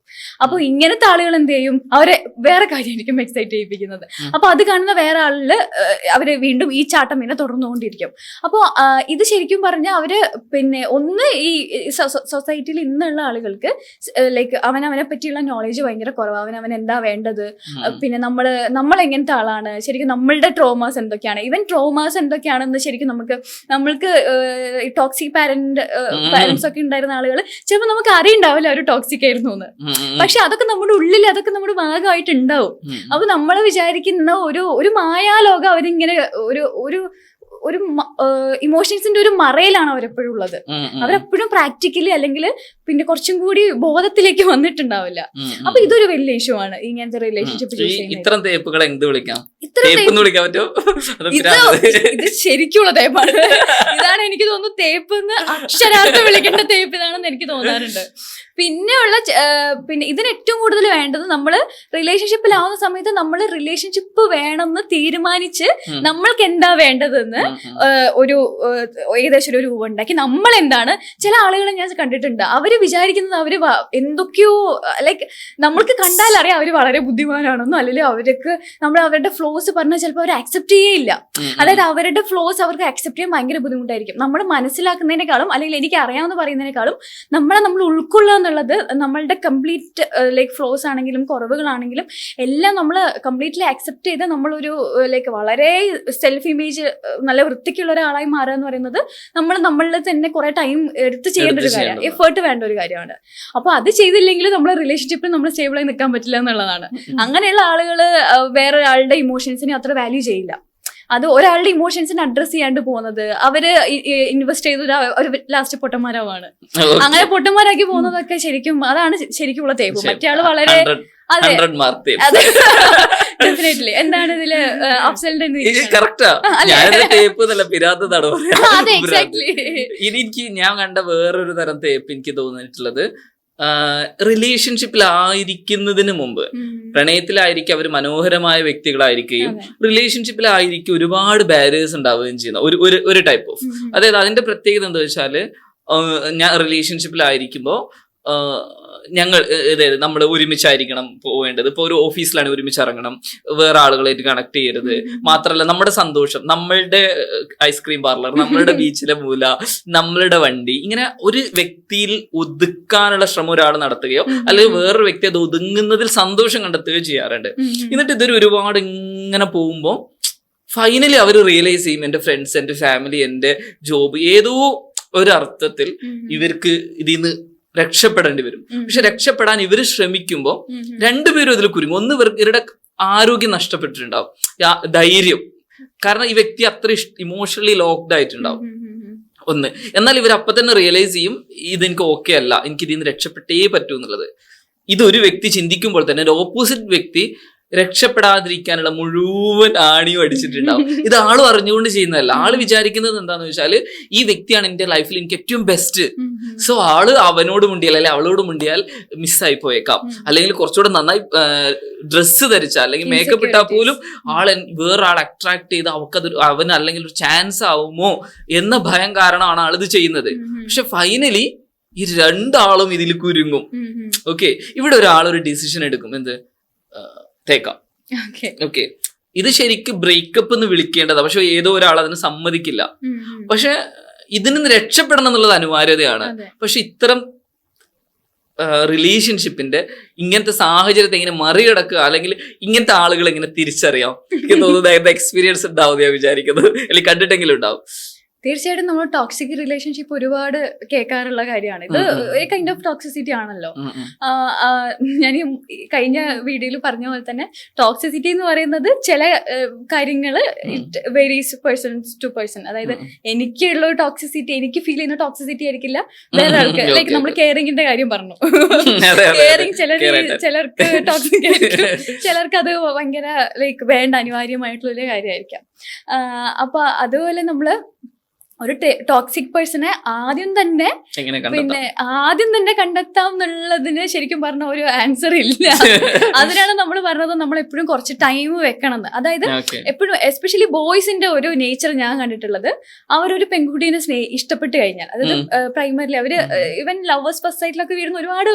അപ്പോൾ ഇങ്ങനത്തെ ആളുകൾ എന്ത് ചെയ്യും? അവരെ വേറെ കാര്യമായിരിക്കും എക്സൈറ്റ് ചെയ്യിപ്പിക്കുന്നത്. അപ്പൊ അത് കാണുന്ന വേറെ ആളിൽ അവർ വീണ്ടും ഈ ചാട്ടം പിന്നെ തുടർന്നുകൊണ്ടിരിക്കും. അപ്പോൾ ഇത് ശരിക്കും പറഞ്ഞാൽ അവർ പിന്നെ ഒന്ന് ഈ സൊസൈറ്റിയിൽ ഇന്നുള്ള ആളുകൾക്ക് ലൈക്ക് അവനവനെ പറ്റിയുള്ള നോളേജ് ഭയങ്കര കുറവ്. അവനവൻ എന്താ വേണ്ടത്. പിന്നെ നമ്മൾ നമ്മൾ എങ്ങനത്തെ ആളാണ്? ശരിക്കും നമ്മളുടെ ട്രോമാസ് എന്തൊക്കെയാണ്? ഈവൻ ട്രോമാസ് എന്തൊക്കെയാണെന്ന് ശരിക്കും നമുക്ക് നമ്മൾക്ക് ടോക്സിക് പാരന്റ്. പാരന്റ്സ് ഒക്കെ ഉണ്ടായിരുന്ന ആളുകൾ ചിലപ്പോൾ നമുക്ക് അറിയണ്ടാവില്ല അവർ ടോക്സിക് ആയിരുന്നു എന്ന്. പക്ഷെ അതൊക്കെ നമ്മുടെ ഉള്ളിൽ അതൊക്കെ നമ്മുടെ ഭാഗമായിട്ട് ഉണ്ടാവും. അപ്പൊ നമ്മൾ വിചാരിക്കുന്ന ഒരു ഒരു മായാലോകം അവരിങ്ങനെ ഒരു ഒരു ഒരു ഇമോഷൻസിന്റെ ഒരു മറയിലാണ് അവരെപ്പോഴും ഉള്ളത്. അവരെപ്പോഴും പ്രാക്ടിക്കലി അല്ലെങ്കിൽ പിന്നെ കുറച്ചും കൂടി ബോധത്തിലേക്ക് വന്നിട്ടുണ്ടാവില്ല. അപ്പൊ ഇതൊരു വലിയ ഇഷ്യൂ ആണ് ഇങ്ങനത്തെ റിലേഷൻഷിപ്പ് ഇത്തരം തേപ്പുകളെ എന്ത് വിളിക്കാം? ഇത്ര തേപ്പ് വിളിക്കാൻ പറ്റുമോ? ഇത്. ഇത് ശരിക്കുള്ള തേപ്പാണ്. ഇതാണ് എനിക്ക് തോന്നുന്നു തേപ്പ് എന്ന് അക്ഷരാർത്ഥം വിളിക്കേണ്ട തേപ്പ് ഇതാണെന്ന് എനിക്ക് തോന്നാറുണ്ട്. പിന്നെയുള്ള പിന്നെ ഇതിന് ഏറ്റവും കൂടുതൽ വേണ്ടത് നമ്മൾ റിലേഷൻഷിപ്പിലാവുന്ന സമയത്ത് നമ്മൾ റിലേഷൻഷിപ്പ് വേണമെന്ന് തീരുമാനിച്ച് നമ്മൾക്ക് എന്താ വേണ്ടതെന്ന് ഒരു ഏകദേശം ഒരു രൂപം ഉണ്ടാക്കി. നമ്മൾ എന്താണ് ചില ആളുകളെ ഞാൻ കണ്ടിട്ടുണ്ട് അവർ വിചാരിക്കുന്നത് അവർ എന്തൊക്കെയോ ലൈക്ക് നമ്മൾക്ക് കണ്ടാൽ അറിയാം അവർ വളരെ ബുദ്ധിമാനാണെന്നോ അല്ലെങ്കിൽ അവർക്ക് നമ്മൾ അവരുടെ ഫ്ലോസ് പറഞ്ഞാൽ ചിലപ്പോൾ അവർ അക്സെപ്റ്റ് ചെയ്യേയില്ല. അതായത് അവരുടെ ഫ്ലോസ് അവർക്ക് അക്സെപ്റ്റ് ചെയ്യാൻ ഭയങ്കര ബുദ്ധിമുട്ടായിരിക്കും. നമ്മൾ മനസ്സിലാക്കുന്നതിനേക്കാളും അല്ലെങ്കിൽ എനിക്ക് അറിയാമെന്ന് പറയുന്നതിനേക്കാളും നമ്മളെ നമ്മൾ ഉൾക്കൊള്ളുക എന്നുള്ളത് നമ്മളുടെ കംപ്ലീറ്റ് ലൈക്ക് ഫ്ലോസ് ആണെങ്കിലും കുറവുകളാണെങ്കിലും എല്ലാം നമ്മൾ കംപ്ലീറ്റ്ലി അക്സെപ്റ്റ് ചെയ്ത് നമ്മളൊരു ലൈക്ക് വളരെ സെൽഫ് ഇമേജ് നല്ല വൃത്തിക്കുള്ള ഒരാളായി മാറുക എന്ന് പറയുന്നത് നമ്മൾ നമ്മളിൽ തന്നെ കുറെ ടൈം എടുത്ത് ചെയ്യേണ്ട ഒരു കാര്യമാണ്. എഫേർട്ട് വേണ്ട ഒരു കാര്യമാണ്. അപ്പൊ അത് ചെയ്തില്ലെങ്കിൽ നമ്മളെ റിലേഷൻഷിപ്പിൽ നമ്മൾ സ്റ്റേബിളായി നിൽക്കാൻ പറ്റില്ല എന്നുള്ളതാണ്. അങ്ങനെയുള്ള ആളുകൾ വേറൊരാളുടെ ഇമോഷൻസിനെ അത്ര വാല്യൂ ചെയ്യില്ല. അത് ഒരാളുടെ ഇമോഷൻസിനെ അഡ്രസ് ചെയ്യാണ്ട് പോകുന്നത്. അവർ ഇൻവെസ്റ്റ് ചെയ്ത ഒരു ലാസ്റ്റ് പൊട്ടന്മാരാവാണ്. അങ്ങനെ പൊട്ടന്മാരാക്കി പോകുന്നതൊക്കെ ശരിക്കും അതാണ് ശരിക്കും ഉള്ള തേപ്പ്. ശരി. മറ്റേ ആൾ വളരെ 100 അതെ. 100 മാർക്ക് തേപ്പ്. അതെ. ഡെഫിനറ്റ്ലി എന്താണ് ഇതിൽ അഫ്സലിന്റെ അതെ എക്സാക്ട്ലി ഇനി എനിക്ക് ഞാൻ കണ്ട വേറൊരു തരം തേപ്പ് എനിക്ക് തോന്നിയിട്ടുള്ളത്. റിലേഷൻഷിപ്പിൽ ആയിരിക്കുന്നതിന് മുമ്പ് പ്രണയത്തിലായിരിക്കും അവർ മനോഹരമായ വ്യക്തികളായിരിക്കുകയും റിലേഷൻഷിപ്പിലായിരിക്കും ഒരുപാട് ബാരിയേഴ്സ് ഉണ്ടാവുകയും ചെയ്യുന്ന ഒരു ഒരു ടൈപ്പ് ഓഫ് അതായത് അതിന്റെ പ്രത്യേകത എന്താ വെച്ചാൽ ആഹ് ഞാൻ റിലേഷൻഷിപ്പിലായിരിക്കുമ്പോൾ ഞങ്ങൾ അതായത് നമ്മൾ ഒരുമിച്ചായിരിക്കണം പോവേണ്ടത് ഇപ്പോൾ ഒരു ഓഫീസിലാണ് ഒരുമിച്ച് ഇറങ്ങണം. വേറെ ആളുകളായിട്ട് കണക്ട് ചെയ്യരുത്. മാത്രമല്ല നമ്മുടെ സന്തോഷം നമ്മളുടെ ഐസ്ക്രീം പാർലർ നമ്മളുടെ ബീച്ചിലെ മൂല നമ്മളുടെ വണ്ടി ഇങ്ങനെ ഒരു വ്യക്തിയിൽ ഒതുക്കാനുള്ള ശ്രമം ഒരാൾ നടത്തുകയോ അല്ലെങ്കിൽ വേറൊരു വ്യക്തി അത് ഒതുങ്ങുന്നതിൽ സന്തോഷം കണ്ടെത്തുകയോ ചെയ്യാറുണ്ട്. എന്നിട്ട് ഇതൊരു ഒരുപാട് ഇങ്ങനെ പോകുമ്പോൾ ഫൈനലി അവർ റിയലൈസ് ചെയ്യും എന്റെ ഫ്രണ്ട്സ് എന്റെ ഫാമിലി എന്റെ ജോബ് ഏതോ ഒരർത്ഥത്തിൽ ഇവർക്ക് ഇതിൽ നിന്ന് രക്ഷപ്പെടേണ്ടി വരും. പക്ഷെ രക്ഷപ്പെടാൻ ഇവർ ശ്രമിക്കുമ്പോൾ രണ്ടുപേരും ഇതിൽ കുരുങ്ങും. ഒന്ന് ഇവരുടെ ആരോഗ്യം നഷ്ടപ്പെട്ടിട്ടുണ്ടാവും. ധൈര്യം. കാരണം ഈ വ്യക്തി അത്ര ഇമോഷണലി ലോക്ക്ഡ് ആയിട്ടുണ്ടാവും. ഒന്ന്. എന്നാൽ ഇവർ അപ്പൊ തന്നെ റിയലൈസ് ചെയ്യും ഇത് എനിക്ക് ഓക്കെ അല്ല. എനിക്ക് ഇതിൽ നിന്ന് രക്ഷപ്പെട്ടേ പറ്റൂ എന്നുള്ളത്. ഇതൊരു വ്യക്തി ചിന്തിക്കുമ്പോൾ തന്നെ ഒരു ഓപ്പോസിറ്റ് വ്യക്തി രക്ഷപ്പെടാതിരിക്കാനുള്ള മുഴുവൻ ആണിയും അടിച്ചിട്ടുണ്ടാവും. ഇത് ആൾ അറിഞ്ഞുകൊണ്ട് ചെയ്യുന്നതല്ല. ആൾ വിചാരിക്കുന്നത് എന്താന്ന് വെച്ചാൽ ഈ വ്യക്തിയാണ് എന്റെ ലൈഫിൽ എനിക്ക് ഏറ്റവും ബെസ്റ്റ് സോ ആൾ അവനോട് മുണ്ടിയാൽ അല്ലെങ്കിൽ അവളോട് മുണ്ടിയാൽ മിസ്സായി പോയേക്കാം. അല്ലെങ്കിൽ കുറച്ചുകൂടെ നന്നായി ഡ്രസ്സ് ധരിച്ചാൽ അല്ലെങ്കിൽ മേക്കപ്പ് ഇട്ടാൽ പോലും ആൾ വേറൊരാൾ അട്രാക്ട് ചെയ്ത് അവക്കത് അവന് അല്ലെങ്കിൽ ഒരു ചാൻസ് ആവുമോ എന്ന ഭയം കാരണമാണ് ആളിത് ചെയ്യുന്നത്. പക്ഷെ ഫൈനലി ഈ രണ്ടാളും ഇതിൽ കുരുങ്ങും. ഓക്കെ ഇവിടെ ഒരാൾ ഒരു ഡിസിഷൻ എടുക്കും. എന്ത്? തേക്കാം. ഓക്കെ. ഇത് ശരിക്കും ബ്രേക്കപ്പ് എന്ന് വിളിക്കേണ്ടത്. പക്ഷെ ഏതോ ഒരാൾ അതിന് സമ്മതിക്കില്ല. പക്ഷെ ഇതിൽ നിന്ന് രക്ഷപ്പെടണം എന്നുള്ളത് അനിവാര്യതയാണ്. പക്ഷെ ഇത്തരം റിലേഷൻഷിപ്പിന്റെ ഇങ്ങനത്തെ സാഹചര്യത്തെ എങ്ങനെ മറികടക്കുക അല്ലെങ്കിൽ ഇങ്ങനത്തെ ആളുകൾ എങ്ങനെ തിരിച്ചറിയാം. എനിക്ക് തോന്നുന്നത് എക്സ്പീരിയൻസ് ഉണ്ടാവും ഞാൻ വിചാരിക്കുന്നത് അല്ലെങ്കിൽ കണ്ടിട്ടെങ്കിലും ഉണ്ടാവും. തീർച്ചയായിട്ടും നമ്മൾ ടോക്സിക് റിലേഷൻഷിപ്പ് ഒരുപാട് കേൾക്കാറുള്ള കാര്യമാണ് ഇത്. ഒരു കൈൻഡ് ഓഫ് ടോക്സിസിറ്റി ആണല്ലോ. ഞാൻ കഴിഞ്ഞ വീഡിയോയിൽ പറഞ്ഞ പോലെ തന്നെ ടോക്സിസിറ്റി എന്ന് പറയുന്നത് ചില കാര്യങ്ങൾ it varies persons to person അതായത്. എനിക്കുള്ള ഒരു ടോക്സിസിറ്റി എനിക്ക് ഫീൽ ചെയ്യുന്ന ടോക്സിസിറ്റി ആയിരിക്കില്ല വേറെ ആൾക്ക് ലൈക്ക് നമ്മൾ. കെയറിങ്ങിന്റെ കാര്യം പറഞ്ഞു. കെയറിങ് ചിലർ ചിലർക്ക് ടോക്സിക് ചിലർക്ക് അത് ഭയങ്കര ലൈക്ക് വേണ്ട അനിവാര്യമായിട്ടുള്ള ഒരു കാര്യമായിരിക്കാം അപ്പൊ അതുപോലെ നമ്മൾ ഒരു ടോക്സിക് പേഴ്സണെ ആദ്യം തന്നെ പിന്നെ ആദ്യം തന്നെ കണ്ടെത്താം എന്നുള്ളതിന് ശരിക്കും പറഞ്ഞ ഒരു ആൻസർ ഇല്ല. അതിനാണ് നമ്മൾ പറഞ്ഞത് നമ്മൾ എപ്പോഴും കുറച്ച് ടൈം വെക്കണം അതായത് എപ്പോഴും എസ്പെഷ്യലി ബോയ്സിന്റെ ഒരു നേച്ചർ ഞാൻ കണ്ടിട്ടുള്ളത് അവരൊരു പെൺകുട്ടീനെ സ്നേഹി ഇഷ്ടപ്പെട്ട് കഴിഞ്ഞാൽ. അതായത്. പ്രൈമറിലി അവർ ഇവൻ ലവേഴ്സ് ഫസ്റ്റ് സൈറ്റിലൊക്കെ വീഴുന്ന ഒരുപാട്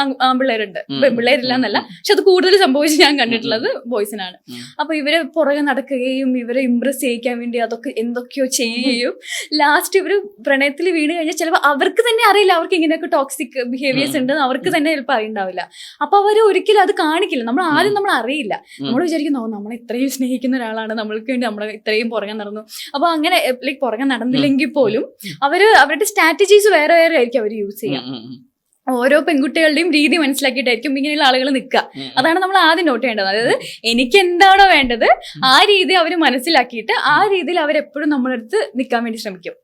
ആൺ- ആൺപിള്ളേരുണ്ട്. പെൺപിള്ളേരില്ല എന്നല്ല. പക്ഷെ അത് കൂടുതൽ സംഭവിച്ച് ഞാൻ കണ്ടിട്ടുള്ളത് ബോയ്സിനാണ്. അപ്പൊ ഇവരെ പുറകെ നടക്കുകയും ഇവരെ ഇംപ്രസ് ചെയ്യിക്കാൻ വേണ്ടി അതൊക്കെ എന്തൊക്കെയോ ചെയ്യുകയും ലാസ്റ്റ് ഇവർ പ്രണയത്തിൽ വീണ് കഴിഞ്ഞാൽ ചിലപ്പോൾ അവർക്ക് തന്നെ അറിയില്ല അവർക്ക് ഇങ്ങനെയൊക്കെ ടോക്സിക് ബിഹേവിയേഴ്സ് ഉണ്ടെന്ന് ഉണ്ട് അവർക്ക് തന്നെ ചിലപ്പോൾ അറിയുണ്ടാവില്ല. അപ്പൊ അവർ ഒരിക്കലും അത് കാണിക്കില്ല. നമ്മൾ ആദ്യം നമ്മൾ അറിയില്ല. നമ്മൾ വിചാരിക്കുന്നു "ഓ, നമ്മളെ ഇത്രയും സ്നേഹിക്കുന്ന ഒരാളാണ്. നമ്മൾക്ക് വേണ്ടി നമ്മളെ ഇത്രയും പുറകെ നടന്നു. അപ്പൊ അങ്ങനെ ലൈക്ക് പുറകെ നടന്നില്ലെങ്കിൽ പോലും അവർ അവരുടെ സ്ട്രാറ്റജീസ് വേറെ വേറെ ആയിരിക്കും അവർ യൂസ് ഉം. ഓരോ പെൺകുട്ടികളുടെയും രീതി മനസ്സിലാക്കിയിട്ടായിരിക്കും ഇങ്ങനെയുള്ള ആളുകൾ നിൽക്കുക. അതാണ് നമ്മൾ ആദ്യം നോട്ട് ചെയ്യേണ്ടത് അതായത് എനിക്ക് എന്താണോ വേണ്ടത് ആ രീതി അവർ മനസ്സിലാക്കിയിട്ട് ആ രീതിയിൽ അവരെപ്പോഴും നമ്മളെടുത്ത് നിൽക്കാൻ വേണ്ടി ശ്രമിക്കും.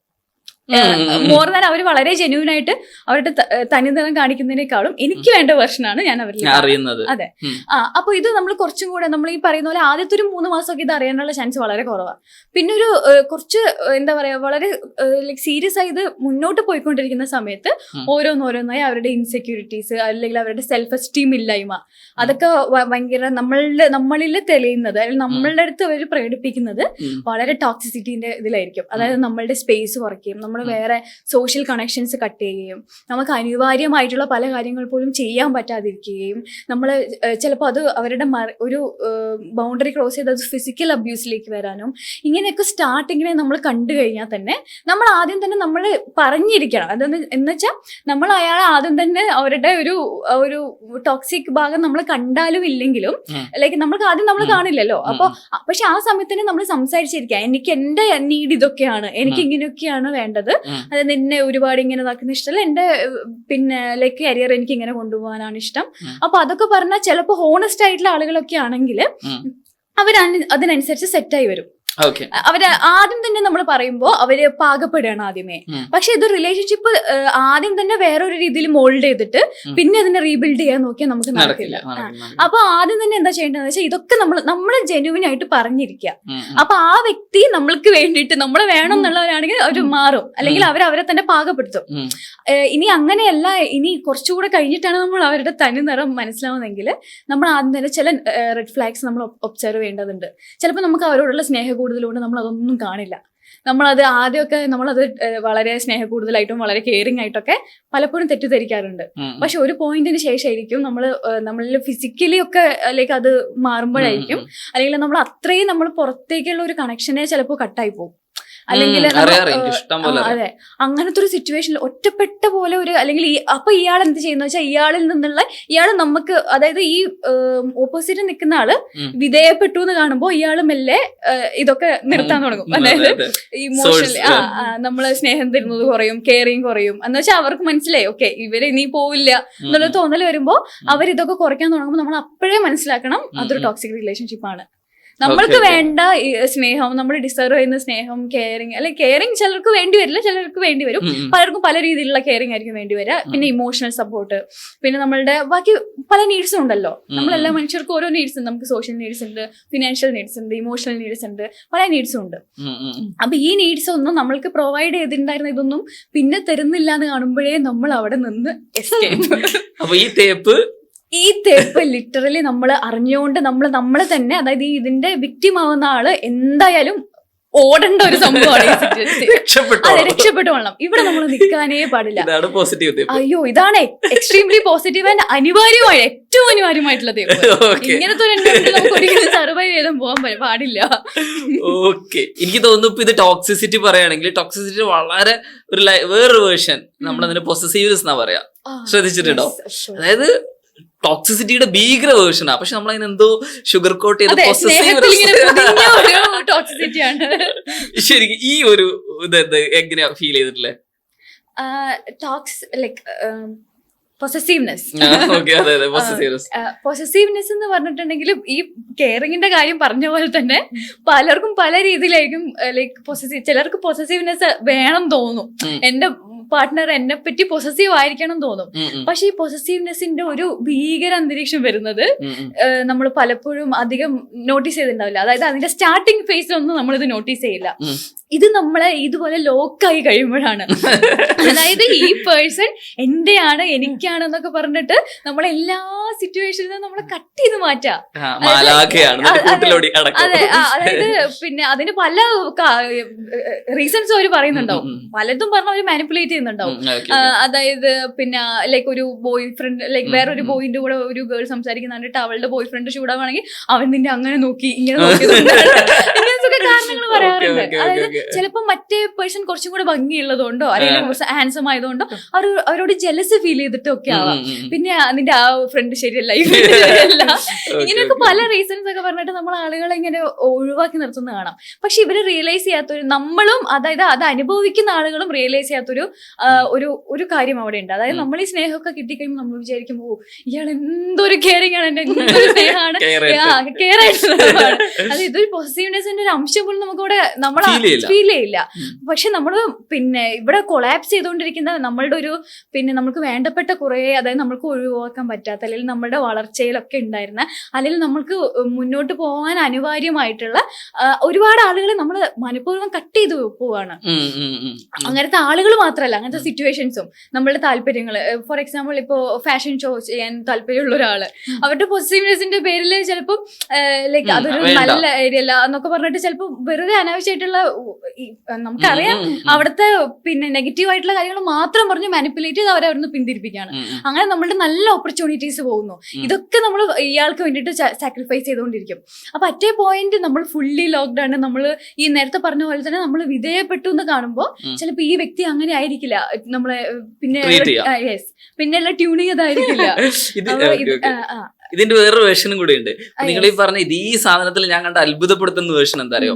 മോർ ദാൻ അവർ വളരെ ജെന്യൂൻ ആയിട്ട് അവരുടെ തനിനിറം കാണിക്കുന്നതിനേക്കാളും എനിക്ക് വേണ്ട വെർഷനാണ് ഞാൻ അവരിൽ അറിയുന്നത്. അതെ. ആ അപ്പൊ ഇത് നമ്മൾ കുറച്ചും കൂടെ നമ്മൾ ഈ പറയുന്ന പോലെ ആദ്യത്തെ ഒരു മൂന്ന് മാസമൊക്കെ ഇത് അറിയാനുള്ള ചാൻസ് വളരെ കുറവാണ് പിന്നെ ഒരു കുറച്ച് എന്താ പറയാ വളരെ ലൈക് സീരിയസ് ആയി ഇത് മുന്നോട്ട് പോയിക്കൊണ്ടിരിക്കുന്ന സമയത്ത് ഓരോന്നോരോന്നായി അവരുടെ ഇൻസെക്യൂരിറ്റീസ് അല്ലെങ്കിൽ അവരുടെ സെൽഫ് എസ്റ്റീം ഇല്ലായ്മ അതൊക്കെ ഭയങ്കര നമ്മളുടെ നമ്മളിൽ തെളിയുന്നത് അല്ലെങ്കിൽ നമ്മളുടെ അടുത്ത് അവർ പ്രകടിപ്പിക്കുന്നത് വളരെ ടോക്സിസിറ്റിന്റെ ഇതിലായിരിക്കും. അതായത് നമ്മളുടെ സ്പേസ് കുറയ്ക്കും നമ്മൾ വേറെ സോഷ്യൽ കണക്ഷൻസ് കട്ട് ചെയ്യുകയും നമുക്ക് അനിവാര്യമായിട്ടുള്ള പല കാര്യങ്ങൾ പോലും ചെയ്യാൻ പറ്റാതിരിക്കുകയും നമ്മൾ ചിലപ്പോൾ അത് അവരുടെ ഒരു ബൗണ്ടറി ക്രോസ് ചെയ്ത് അത് ഫിസിക്കൽ അബ്യൂസിലേക്ക് വരാനും ഇങ്ങനെയൊക്കെ സ്റ്റാർട്ടിങ്ങിനെ നമ്മൾ കണ്ടു കഴിഞ്ഞാൽ തന്നെ നമ്മൾ ആദ്യം തന്നെ നമ്മൾ പറഞ്ഞിരിക്കണം. അതെന്ന് എന്നുവെച്ചാൽ നമ്മൾ അയാൾ ആദ്യം തന്നെ അവരുടെ ഒരു ഒരു ടോക്സിക് ഭാഗം നമ്മൾ കണ്ടാലും ഇല്ലെങ്കിലും ലൈക്ക് നമ്മൾക്ക് ആദ്യം നമ്മൾ കാണില്ലല്ലോ. അപ്പോൾ അപ്പൊ പക്ഷെ ആ സമയത്തിന് നമ്മൾ സംസാരിച്ചിരിക്കുക. എനിക്ക് എന്റെ നീഡ് ഇതൊക്കെയാണ്. എനിക്ക്. ഇങ്ങനെയൊക്കെയാണ് വേണ്ടത്. ഉം. അത് നിന്നെ ഒരുപാട് ഇങ്ങനെ ഇതാക്കുന്ന ഇഷ്ടമല്ല. എന്റെ പിന്നെ ലൈക്ക് കരിയർ എനിക്ക് ഇങ്ങനെ കൊണ്ടുപോകാനാണ് ഇഷ്ടം. അപ്പൊ അതൊക്കെ പറഞ്ഞാൽ ചിലപ്പോൾ ഹോണസ്റ്റ് ആയിട്ടുള്ള ആളുകളൊക്കെ ആണെങ്കിൽ അവർ അതിനനുസരിച്ച് സെറ്റായി വരും. അവർ ആദ്യം തന്നെ നമ്മൾ പറയുമ്പോൾ അവർ പാകപ്പെടുകയാണ് ആദ്യമേ. പക്ഷെ ഇത് റിലേഷൻഷിപ്പ് ആദ്യം തന്നെ വേറൊരു രീതിയിൽ മോൾഡ് ചെയ്തിട്ട് പിന്നെ അതിനെ റീബിൽഡ് ചെയ്യാൻ നോക്കിയാൽ നമുക്ക് നടക്കില്ല. അപ്പൊ ആദ്യം തന്നെ എന്താ ചെയ്യേണ്ടതെന്ന് വെച്ചാൽ ഇതൊക്കെ നമ്മൾ നമ്മൾ ജെന്യൂൻ ആയിട്ട് പറഞ്ഞിരിക്കുക. അപ്പൊ ആ വ്യക്തി നമ്മൾക്ക് വേണ്ടിയിട്ട് നമ്മളെ വേണം എന്നുള്ളവരാണെങ്കിൽ അവർ മാറും. അല്ലെങ്കിൽ അവർ അവരെ തന്നെ പാകപ്പെടുത്തും. ഇനി അങ്ങനെയല്ല ഇനി കുറച്ചുകൂടെ കഴിഞ്ഞിട്ടാണ് നമ്മൾ അവരുടെ തനി നിറം മനസ്സിലാവുന്നതെങ്കിൽ നമ്മൾ ആദ്യം തന്നെ ചില റെഡ് ഫ്ലാഗ്സ് നമ്മൾ ഒബ്സർവ് ചെയ്യേണ്ടതുണ്ട്. ചിലപ്പോൾ നമുക്ക് അവരോടുള്ള സ്നേഹ കൂടുതലുകൊണ്ട് നമ്മൾ അതൊന്നും കാണില്ല. നമ്മളത് ആദ്യമൊക്കെ നമ്മളത് വളരെ സ്നേഹ കൂടുതലായിട്ടും വളരെ കെയറിംഗ് ആയിട്ടൊക്കെ പലപ്പോഴും തെറ്റിദ്ധരിക്കാറുണ്ട്. പക്ഷെ ഒരു പോയിന്റിന് ശേഷമായിരിക്കും നമ്മൾ നമ്മളിൽ ഫിസിക്കലി ഒക്കെ ലൈക്ക് അത് മാറുമ്പോഴായിരിക്കും. അല്ലെങ്കിൽ നമ്മൾ അത്രയും നമ്മൾ പുറത്തേക്കുള്ള ഒരു കണക്ഷനെ ചിലപ്പോൾ കട്ടായി പോകും. അല്ലെങ്കിൽ. അതെ. അങ്ങനത്തെ ഒരു സിറ്റുവേഷനിൽ ഒറ്റപ്പെട്ട പോലെ ഒരു അല്ലെങ്കിൽ അപ്പൊ ഇയാൾ എന്ത് ചെയ്യുന്ന വെച്ചാൽ ഇയാളിൽ നിന്നുള്ള ഇയാൾ നമുക്ക് അതായത് ഈ ഓപ്പോസിറ്റ് നിൽക്കുന്ന ആൾ. വിധേയപ്പെട്ടു എന്ന് കാണുമ്പോൾ ഇയാൾ മെല്ലെ ഇതൊക്കെ നിർത്താൻ തുടങ്ങും. അതായത് ഈ ആ നമ്മൾ സ്നേഹം തരുന്നത് കുറയും കെയറിങ് കുറയും. എന്ന് വെച്ചാൽ അവർക്ക് മനസ്സിലായി ഓക്കെ ഇവർ ഇനി പോവില്ല എന്നുള്ള തോന്നൽ വരുമ്പോ അവർ ഇതൊക്കെ കുറയ്ക്കാൻ തുടങ്ങുമ്പോൾ നമ്മൾ അപ്പോഴേ മനസ്സിലാക്കണം അതൊരു ടോക്സിക് റിലേഷൻഷിപ്പ് ആണ്. നമ്മൾക്ക്. വേണ്ട സ്നേഹം നമ്മൾ ഡിസേർവ് ചെയ്യുന്ന സ്നേഹം കെയറിങ് അല്ലെ കെയറിങ് ചിലർക്ക് വേണ്ടി വരില്ല ചിലർക്ക് വേണ്ടി വരും. പലർക്കും പല രീതിയിലുള്ള കെയറിങ് ആയിരിക്കും വേണ്ടി വരിക. പിന്നെ ഇമോഷണൽ സപ്പോർട്ട് പിന്നെ നമ്മളുടെ ബാക്കി പല നീഡ്സും ഉണ്ടല്ലോ. നമ്മളെല്ലാ മനുഷ്യർക്കും ഓരോ നീഡ്സ് ഉണ്ട്. നമുക്ക് സോഷ്യൽ നീഡ്സ് ഉണ്ട് ഫിനാൻഷ്യൽ നീഡ്സ് ഉണ്ട് ഇമോഷണൽ നീഡ്സ് ഉണ്ട് പല നീഡ്സും ഉണ്ട്. അപ്പൊ ഈ നീഡ്സ് ഒന്നും നമ്മൾക്ക് പ്രൊവൈഡ് ചെയ്തിട്ടുണ്ടായിരുന്ന ഇതൊന്നും പിന്നെ തരുന്നില്ല എന്ന് കാണുമ്പോഴേ നമ്മൾ അവിടെ നിന്ന് എസ്കേപ്പ് അപ്പൊ ഈ തേപ്പ് ഈ തേപ്പ് ലിറ്ററലി നമ്മൾ അറിഞ്ഞുകൊണ്ട് നമ്മൾ നമ്മളെ തന്നെ അതായത് ഈ ഇതിന്റെ വിക്ടിം ആവുന്ന ആൾ എന്തായാലും ഓടേണ്ട ഒരു സംഭവമാണ് അതെ രക്ഷപ്പെട്ടു അതെ ഇവിടെ നമ്മൾ നിൽക്കാനേ പാടില്ല. പോസിറ്റീവ് അയ്യോ ഇതാണ് എക്സ്ട്രീംലി പോസിറ്റീവ് ആൻഡ് അനിവാര്യമായ ഏറ്റവും അനിവാര്യമായിട്ടുള്ള തേപ്പ് ഓക്കെ ഇങ്ങനത്തെ നമുക്ക് ഒരിക്കലും സർവൈവ് ചെയ്തും പോകാൻ പാടില്ല. ഓക്കെ എനിക്ക് തോന്നുന്നു ഇപ്പൊ ഇത് ടോക്സിസിറ്റി പറയുകയാണെങ്കിൽ ടോക്സിസിറ്റി വളരെ ഒരു വേറൊരു വേർഷൻ നമ്മളതിന് പൊസസീവ്നെസ് എന്നാ പറയാ. ശ്രദ്ധിച്ചിട്ടുണ്ടോ? അതായത് ടോക്സിസിറ്റിയുടെ ഭീകര വേർഷനാ പക്ഷെ നമ്മൾ അതിന് എന്തോ ഷുഗർ കോട്ട് ചെയ്ത് ശരിക്കും ഈ ഒരു ഇത് എങ്ങനെയാ ഫീൽ ചെയ്തിട്ടില്ലേ ടോക്സ് ലൈക്ക് പൊസസീവ്നെസ് പൊസസീവ്നെസ് എന്ന് പറഞ്ഞിട്ടുണ്ടെങ്കിലും ഈ കെയറിങ്ങിന്റെ കാര്യം പറഞ്ഞ പോലെ തന്നെ പലർക്കും പല രീതിയിലായിരിക്കും ലൈക്ക് പൊസസീവ് ചിലർക്ക് പൊസസീവ്നെസ് വേണം തോന്നും. എന്റെ പാർട്ട്ണർ എന്നെ പറ്റി പൊസസീവ് ആയിരിക്കണം തോന്നും. പക്ഷെ ഈ പൊസസീവ്നെസിന്റെ ഒരു ഭീകര അന്തരീക്ഷം വരുന്നത് നമ്മൾ പലപ്പോഴും അധികം നോട്ടീസ് ചെയ്തിട്ടുണ്ടാവില്ല. അതായത് അതിന്റെ സ്റ്റാർട്ടിങ് ഫേസിലൊന്നും നമ്മൾ ഇത് നോട്ടീസ് ചെയ്യില്ല. ഇത് നമ്മളെ ഇതുപോലെ ലോക്കായി കഴിയുമ്പോഴാണ്. അതായത് ഈ പേഴ്സൺ എന്റെയാണ് എനിക്കാണ് എന്നൊക്കെ പറഞ്ഞിട്ട് നമ്മളെ എല്ലാ സിറ്റുവേഷനിലും നമ്മളെ കട്ട് ചെയ്ത് മാറ്റാം. അതെ, അതായത് പിന്നെ അതിന് പല റീസൺസ് അവർ പറയുന്നുണ്ടാവും. പലതും പറഞ്ഞ അവർ മാനിപ്പുലേറ്റ് ചെയ്യുന്നുണ്ടാവും. അതായത് പിന്നെ ലൈക്ക് ഒരു ബോയ് ഫ്രണ്ട് ലൈക്ക് വേറൊരു. ബോയിന്റെ കൂടെ ഒരു ഗേൾ സംസാരിക്കുന്ന കണ്ടിട്ട് അവളുടെ ബോയ് ഫ്രണ്ട് ചൂടാവാണെങ്കിൽ അവൻ നിന്റെ അങ്ങനെ നോക്കി ഇങ്ങനെ നോക്കി. കാരണങ്ങൾ പറയാറുണ്ട്. അതായത്. ചിലപ്പോൾ മറ്റേ പേഴ്സൺ കുറച്ചും കൂടെ ഭംഗിയുള്ളതുകൊണ്ടോ അല്ലെങ്കിൽ ഹാൻസം ആയതുകൊണ്ടോ അവർ അവരോട് ജലസ് ഫീൽ ചെയ്തിട്ടൊക്കെ ആവാം. പിന്നെ നിന്റെ ആ ഫ്രണ്ട് ശരിയല്ല ശരിയല്ല. ഇങ്ങനെയൊക്കെ പല റീസൺസ് ഒക്കെ പറഞ്ഞിട്ട് നമ്മൾ ആളുകളെ ഇങ്ങനെ ഒഴിവാക്കി നിർത്തുന്ന കാണാം. പക്ഷെ ഇവർ റിയലൈസ് ചെയ്യാത്തൊരു നമ്മളും അതായത് അത് അനുഭവിക്കുന്ന ആളുകളും റിയലൈസ് ചെയ്യാത്തൊരു ഒരു ഒരു കാര്യം അവിടെ ഉണ്ട് അതായത് നമ്മൾ ഈ സ്നേഹമൊക്കെ കിട്ടിക്കഴിയുമ്പോൾ നമ്മൾ വിചാരിക്കും ഓ ഇയാൾ എന്തൊരു കെയറിംഗ് ആണ് എന്റെ എന്തൊരു സ്നേഹമാണ്. കെയർ ആയിട്ടുള്ളതാണ് അത് ഇതൊരു പോസിറ്റീവ്നെസിന്റെ ഒരു അംശം പോലും നമുക്കിവിടെ നമ്മൾ ഫീൽ ചെയ്യില്ല. പക്ഷെ നമ്മൾ പിന്നെ ഇവിടെ കൊളാപ്സ് ചെയ്തുകൊണ്ടിരിക്കുന്ന നമ്മളുടെ ഒരു പിന്നെ നമുക്ക് വേണ്ടപ്പെട്ട കുറെ അതായത് നമ്മൾക്ക് ഒഴിവാക്കാൻ പറ്റാത്ത അല്ലെങ്കിൽ നമ്മുടെ വളർച്ചയിലൊക്കെ ഉണ്ടായിരുന്ന അല്ലെങ്കിൽ നമ്മൾക്ക് മുന്നോട്ട് പോകാൻ അനിവാര്യമായിട്ടുള്ള ഒരുപാട് ആളുകളെ നമ്മൾ മനഃപൂർവം കട്ട് ചെയ്ത് പോവാണ്. അങ്ങനത്തെ ആളുകൾ മാത്രമല്ല അങ്ങനത്തെ സിറ്റുവേഷൻസും നമ്മളുടെ താല്പര്യങ്ങൾ ഫോർ എക്സാമ്പിൾ ഇപ്പോ ഫാഷൻ ഷോ ചെയ്യാൻ താല്പര്യമുള്ള ഒരാൾ. അവരുടെ പോസിറ്റീവ്നെസിന്റെ പേരിൽ ചിലപ്പോൾ ലൈക്ക് അതൊരു നല്ല ഏരിയ അല്ല എന്നൊക്കെ പറഞ്ഞിട്ട് ചിലപ്പോൾ വെറുതെ അനാവശ്യമായിട്ടുള്ള നമുക്കറിയാം. അവിടുത്തെ പിന്നെ നെഗറ്റീവ് ആയിട്ടുള്ള കാര്യങ്ങൾ മാത്രം പറഞ്ഞ് മാനിപ്പുലേറ്റ് ചെയ്ത് അവരെ അവിടുന്ന് പിന്തിരിപ്പിക്കുകയാണ്. അങ്ങനെ നമ്മളുടെ നല്ല ഓപ്പർച്യൂണിറ്റീസ് പോകുന്നു. ഇതൊക്കെ നമ്മൾ ഇയാൾക്ക് വേണ്ടിയിട്ട് സാക്രിഫൈസ് ചെയ്തുകൊണ്ടിരിക്കും. അപ്പൊ അറ്റേ പോയിന്റ് നമ്മൾ ഫുള്ളി ലോക്ക്ഡൌൺ നമ്മൾ ഈ നേരത്തെ പറഞ്ഞ പോലെ തന്നെ നമ്മൾ വിധേയപ്പെട്ടു എന്ന് കാണുമ്പോൾ. ചിലപ്പോൾ ഈ വ്യക്തി അങ്ങനെ ആയിരിക്കില്ല. നമ്മളെ പിന്നെ. യെസ് പിന്നെയുള്ള ട്യൂണിങ് അതായിരിക്കില്ല. ഇതിന്റെ വേറൊരു വേർഷനും കൂടി ഉണ്ട് നിങ്ങൾ ഈ പറഞ്ഞ ഇത് ഈ സാധനത്തിൽ ഞാൻ കണ്ട അത്ഭുതപ്പെടുത്തുന്ന വേർഷൻ എന്താ അറിയോ?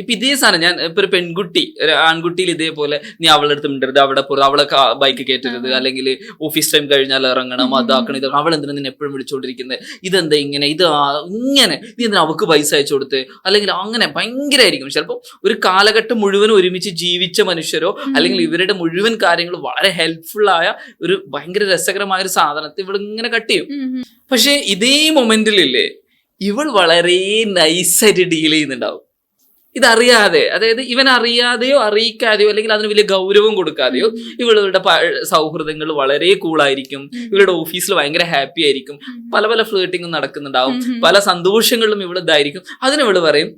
ഇപ്പൊ ഇതേ സാധനം ഞാൻ ഇപ്പൊ ഒരു പെൺകുട്ടി ഒരു ആൺകുട്ടിയിൽ ഇതേപോലെ നീ അവളുടെ അടുത്ത് മിണ്ടരുത് അവിടെ പോരുത് അവളെ ബൈക്ക് കയറ്റരുത് അല്ലെങ്കിൽ ഓഫീസ് ടൈം കഴിഞ്ഞാൽ ഇറങ്ങണം. അതാക്കണം ഇതാക്കണം അവൾ എന്തിനാ നിന്നെ എപ്പോഴും വിളിച്ചോണ്ടിരിക്കുന്നത് ഇതെന്താ ഇങ്ങനെ? ഇത് ഇങ്ങനെ. നീ എന്തിനാ അവക്ക് പൈസ അയച്ചു കൊടുത്ത്? അല്ലെങ്കിൽ അങ്ങനെ ഭയങ്കരമായിരിക്കും ചിലപ്പോൾ ഒരു കാലഘട്ടം മുഴുവൻ ഒരുമിച്ച് ജീവിച്ച മനുഷ്യരോ അല്ലെങ്കിൽ ഇവരുടെ മുഴുവൻ കാര്യങ്ങളും വളരെ ഹെൽപ്ഫുൾ ആയ ഒരു ഭയങ്കര രസകരമായ ഒരു സാധനത്തെ ഇവിടെ ഇങ്ങനെ കട്ട് ചെയ്യും. പക്ഷെ ഇതേ മൊമെന്റിലില്ലേ ഇവൾ വളരെ നൈസായിട്ട് ഡീൽ ചെയ്യുന്നുണ്ടാവും ഇതറിയാതെ അതായത് ഇവൻ അറിയാതെയോ അറിയിക്കാതെയോ അല്ലെങ്കിൽ അതിന് വലിയ ഗൗരവം കൊടുക്കാതെയോ ഇവളുടെ സൗഹൃദങ്ങൾ വളരെ കൂളായിരിക്കും. ഇവളുടെ ഓഫീസിൽ ഭയങ്കര ഹാപ്പി ആയിരിക്കും പല പല ഫ്ലേട്ടിങ്ങും നടക്കുന്നുണ്ടാവും. പല സന്തോഷങ്ങളിലും ഇവൾ ഇതായിരിക്കും അതിന് ഇവൾ പറയും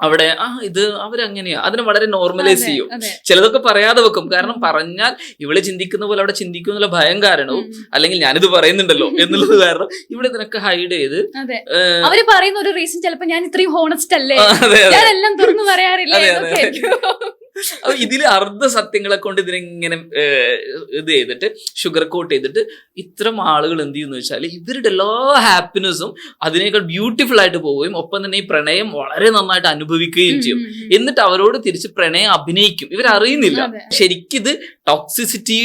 അവിടെ ആ ഇത് അവരങ്ങനെയാ. അതിനെ വളരെ നോർമലൈസ് ചെയ്യും. ചിലതൊക്കെ പറയാതെ വെക്കും. കാരണം പറഞ്ഞാൽ ഇവൾ ചിന്തിക്കുന്ന പോലെ അവിടെ ചിന്തിക്കും എന്നുള്ള ഭയം കാരണവും അല്ലെങ്കിൽ ഞാനിത് പറയുന്നുണ്ടല്ലോ എന്നുള്ളത് കാരണം ഇവിടെ ഇതിനൊക്കെ ഹൈഡ് ചെയ്ത് അവർ പറയുന്ന ഒരു റീസൺ ചിലപ്പോ ഞാൻ ഇത്രയും ഹോണസ്റ്റ് അല്ലേ? ഞാൻ എല്ലാം തുറന്നു പറയാറില്ല? അപ്പൊ ഇതിൽ അർദ്ധ സത്യങ്ങളെ കൊണ്ട് ഇതിനെങ്ങനെ ഇത് ചെയ്തിട്ട് ഷുഗർ കോട്ട് ചെയ്തിട്ട് ഇത്തരം ആളുകൾ എന്ത് ചെയ്യുന്നു വെച്ചാൽ ഇവരുടെ എല്ലാ ഹാപ്പിനെസ്സും അതിനേക്കാൾ ബ്യൂട്ടിഫുൾ ആയിട്ട് പോവുകയും ഒപ്പം തന്നെ ഈ പ്രണയം വളരെ നന്നായിട്ട് അനുഭവിക്കുകയും ചെയ്യും. എന്നിട്ട് അവരോട് തിരിച്ച് പ്രണയം അഭിനയിക്കും. ഇവരറിയുന്നില്ല. ശരിക്കും ശരിക്കിത് ടോക്സിസിറ്റി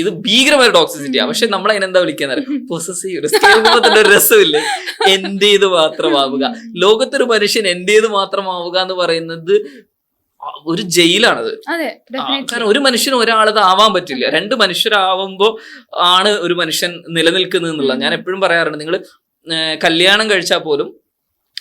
ഇത് ഭീകരമായ ടോക്സിസിറ്റിയാണ്. പക്ഷെ നമ്മൾ അതിനെന്താ വിളിക്കുന്നത് പൊസസീവ് കേൾക്കുമ്പോൾ രസമില്ലേ? എന്റേത് മാത്രമാവുക. ലോകത്തൊരു മനുഷ്യൻ എന്റേത് മാത്രമാവുക എന്ന് പറയുന്നത് ഒരു ജയിലാണത്. കാരണം ഒരു മനുഷ്യന് ഒരാളത് ആവാൻ പറ്റില്ല. രണ്ട് മനുഷ്യരാവുമ്പോ ആണ് ഒരു മനുഷ്യൻ നിലനിൽക്കുന്നത് എന്നുള്ളത് ഞാൻ എപ്പോഴും പറയാറുണ്ട് നിങ്ങൾ കല്യാണം കഴിച്ചാൽ പോലും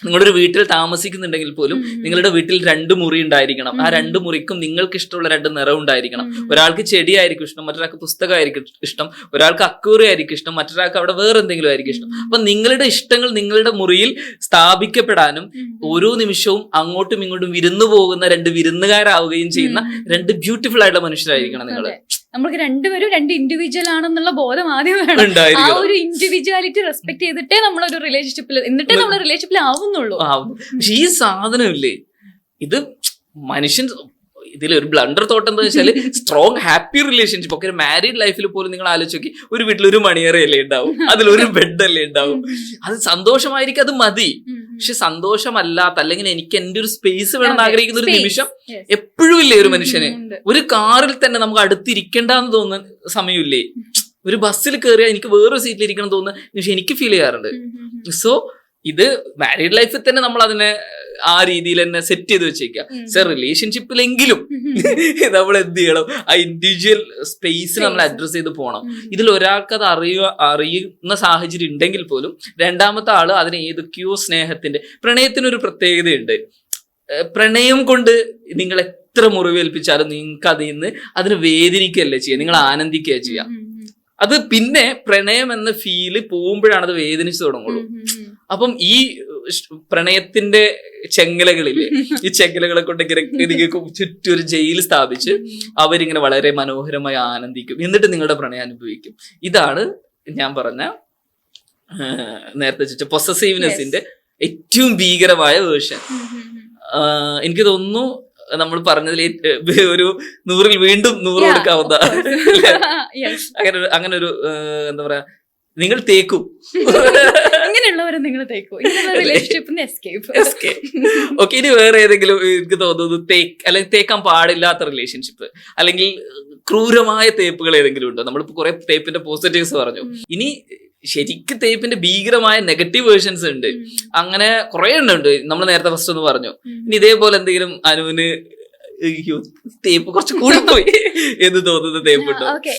നിങ്ങളൊരു വീട്ടിൽ താമസിക്കുന്നുണ്ടെങ്കിൽ പോലും. നിങ്ങളുടെ വീട്ടിൽ രണ്ട് മുറി ഉണ്ടായിരിക്കണം ആ രണ്ട് മുറിക്കും നിങ്ങൾക്ക് ഇഷ്ടമുള്ള രണ്ട് നിറം ഉണ്ടായിരിക്കണം. ഒരാൾക്ക് ചെടിയായിരിക്കും ഇഷ്ടം മറ്റൊരാൾക്ക് പുസ്തകമായിരിക്കും ഇഷ്ടം ഒരാൾക്ക് അക്കൂറി ആയിരിക്കും ഇഷ്ടം മറ്റൊരാൾക്ക് അവിടെ വേറെ എന്തെങ്കിലും ആയിരിക്കും ഇഷ്ടം അപ്പൊ നിങ്ങളുടെ ഇഷ്ടങ്ങൾ നിങ്ങളുടെ മുറിയിൽ സ്ഥാപിക്കപ്പെടാനും. ഓരോ നിമിഷവും അങ്ങോട്ടും ഇങ്ങോട്ടും വിരുന്നു പോകുന്ന രണ്ട് വിരുന്നുകാരാവുകയും ചെയ്യുന്ന. രണ്ട് ബ്യൂട്ടിഫുൾ ആയിട്ടുള്ള മനുഷ്യരായിരിക്കണം നിങ്ങൾ. നമ്മൾക്ക് രണ്ടുപേരും രണ്ട് ഇൻഡിവിജ്വൽ ആണെന്നുള്ള ബോധം ആദ്യം വേണം. ആ ഒരു ഇൻഡിവിജ്വാലിറ്റി റെസ്പെക്ട് ചെയ്തിട്ടേ നമ്മളൊരു റിലേഷൻഷിപ്പിൽ എന്നിട്ടേ നമ്മൾ റിലേഷൻഷിപ്പിൽ ആവുന്നുള്ളൂ. പക്ഷെ ഈ സാധനമില്ലേ ഇത് മനുഷ്യൻ ഇതിൽ ഒരു ബ്ലണ്ടർ തോട്ടം എന്താ വെച്ചാൽ സ്ട്രോങ് ഹാപ്പി റിലേഷൻഷിപ്പ് ഒക്കെ ഒരു മാരീഡ് ലൈഫിൽ പോലും നിങ്ങൾ ആലോചിച്ച് നോക്കി ഒരു വീട്ടിൽ ഒരു മണിയറയല്ലേ ഉണ്ടാവും അതിലൊരു ബെഡ് അല്ലേ ഉണ്ടാവും. അത് സന്തോഷമായിരിക്കും അത് മതി. പക്ഷെ സന്തോഷമല്ലാത്ത അല്ലെങ്കിൽ എനിക്ക് എന്റെ ഒരു സ്പേസ് വേണം ആഗ്രഹിക്കുന്ന ഒരു നിമിഷം എപ്പോഴും ഇല്ലേ ഒരു മനുഷ്യന്? ഒരു കാറിൽ തന്നെ നമുക്ക് അടുത്തിരിക്കേണ്ടെന്ന് തോന്നുന്ന സമയമില്ലേ? ഒരു ബസ്സിൽ കയറിയാൽ എനിക്ക് വേറൊരു സീറ്റിൽ ഇരിക്കണം തോന്നുന്ന നിമിഷം എനിക്ക് ഫീൽ ചെയ്യാറുണ്ട്. സോ ഇത് മാരീഡ് ലൈഫിൽ തന്നെ നമ്മൾ അതിനെ ആ രീതിയിൽ തന്നെ സെറ്റ് ചെയ്ത് വെച്ചേക്കുക സർ റിലേഷൻഷിപ്പിലെങ്കിലും. നമ്മൾ എന്ത് ചെയ്യണം? ആ ഇൻഡിവിജ്വൽ സ്പേസ് നമ്മൾ അഡ്രസ്സ് അഡ്രസ് ചെയ്ത് പോകണം. ഇതിൽ ഒരാൾക്ക് അത് അറിയുക അറിയുന്ന സാഹചര്യം ഉണ്ടെങ്കിൽ പോലും രണ്ടാമത്തെ ആൾ അതിന് ഏതൊക്കെയോ സ്നേഹത്തിന്റെ പ്രണയത്തിനൊരു പ്രത്യേകതയുണ്ട്. പ്രണയം കൊണ്ട് നിങ്ങൾ എത്ര മുറിവേൽപ്പിച്ചാലും നിങ്ങൾക്ക് അതിൽ നിന്ന് അതിന് വേദനിക്കുകയല്ലേ ചെയ്യുക? നിങ്ങൾ ആനന്ദിക്കുക ചെയ്യുക. ഉം, അത് പിന്നെ പ്രണയം എന്ന ഫീൽ പോകുമ്പോഴാണ് അത് വേദനിച്ചു തുടങ്ങുള്ളൂ. അപ്പം ഈ പ്രണയത്തിന്റെ ചെങ്ങലകളില്ലേ ഈ ചെങ്ങലകളെ കൊണ്ട് ഇങ്ങനെ ചുറ്റും ഒരു ജയിൽ സ്ഥാപിച്ച് അവരിങ്ങനെ വളരെ മനോഹരമായി ആനന്ദിക്കും. എന്നിട്ട് നിങ്ങളുടെ പ്രണയം അനുഭവിക്കും. ഇതാണ് ഞാൻ പറഞ്ഞ നേരത്തെ ചോദിച്ച പൊസസീവ്നെസിന്റെ ഏറ്റവും ഭീകരമായ വേർഷൻ. എനിക്ക് തോന്നുന്നു നമ്മൾ പറഞ്ഞതിൽ ഒരു നൂറിൽ വീണ്ടും നൂറ് കൊടുക്കാവുന്ന അങ്ങനെ അങ്ങനെ ഒരു എന്താ പറയാ നിങ്ങൾ തേക്കും. ഇങ്ങനെയുള്ളവരെ നിങ്ങൾ തേക്കൂ. ഓക്കെ ഇനി വേറെ ഏതെങ്കിലും എനിക്ക് തോന്നുന്നു തേക്ക് അല്ലെങ്കിൽ തേക്കാൻ പാടില്ലാത്ത റിലേഷൻഷിപ്പ് അല്ലെങ്കിൽ ക്രൂരമായ തേപ്പുകൾ ഏതെങ്കിലും ഉണ്ടോ? നമ്മളിപ്പോ കുറെ തേപ്പിന്റെ പോസിറ്റീവ്സ് പറഞ്ഞു. ഇനി ശരിക്കും തേപ്പിന്റെ ഭീകരമായ നെഗറ്റീവ് വേർഷൻസ് ഉണ്ട്. അങ്ങനെ കുറെ എണ്ണുണ്ട് നമ്മൾ നേരത്തെ ഫസ്റ്റ് ഒന്ന് പറഞ്ഞു. ഇനി ഇതേപോലെ എന്തെങ്കിലും അനുവിന് തേപ്പ് കുറച്ച് കൂടിപ്പോയി എന്ന് തോന്നുന്ന തേപ്പുണ്ടോ ഓക്കെ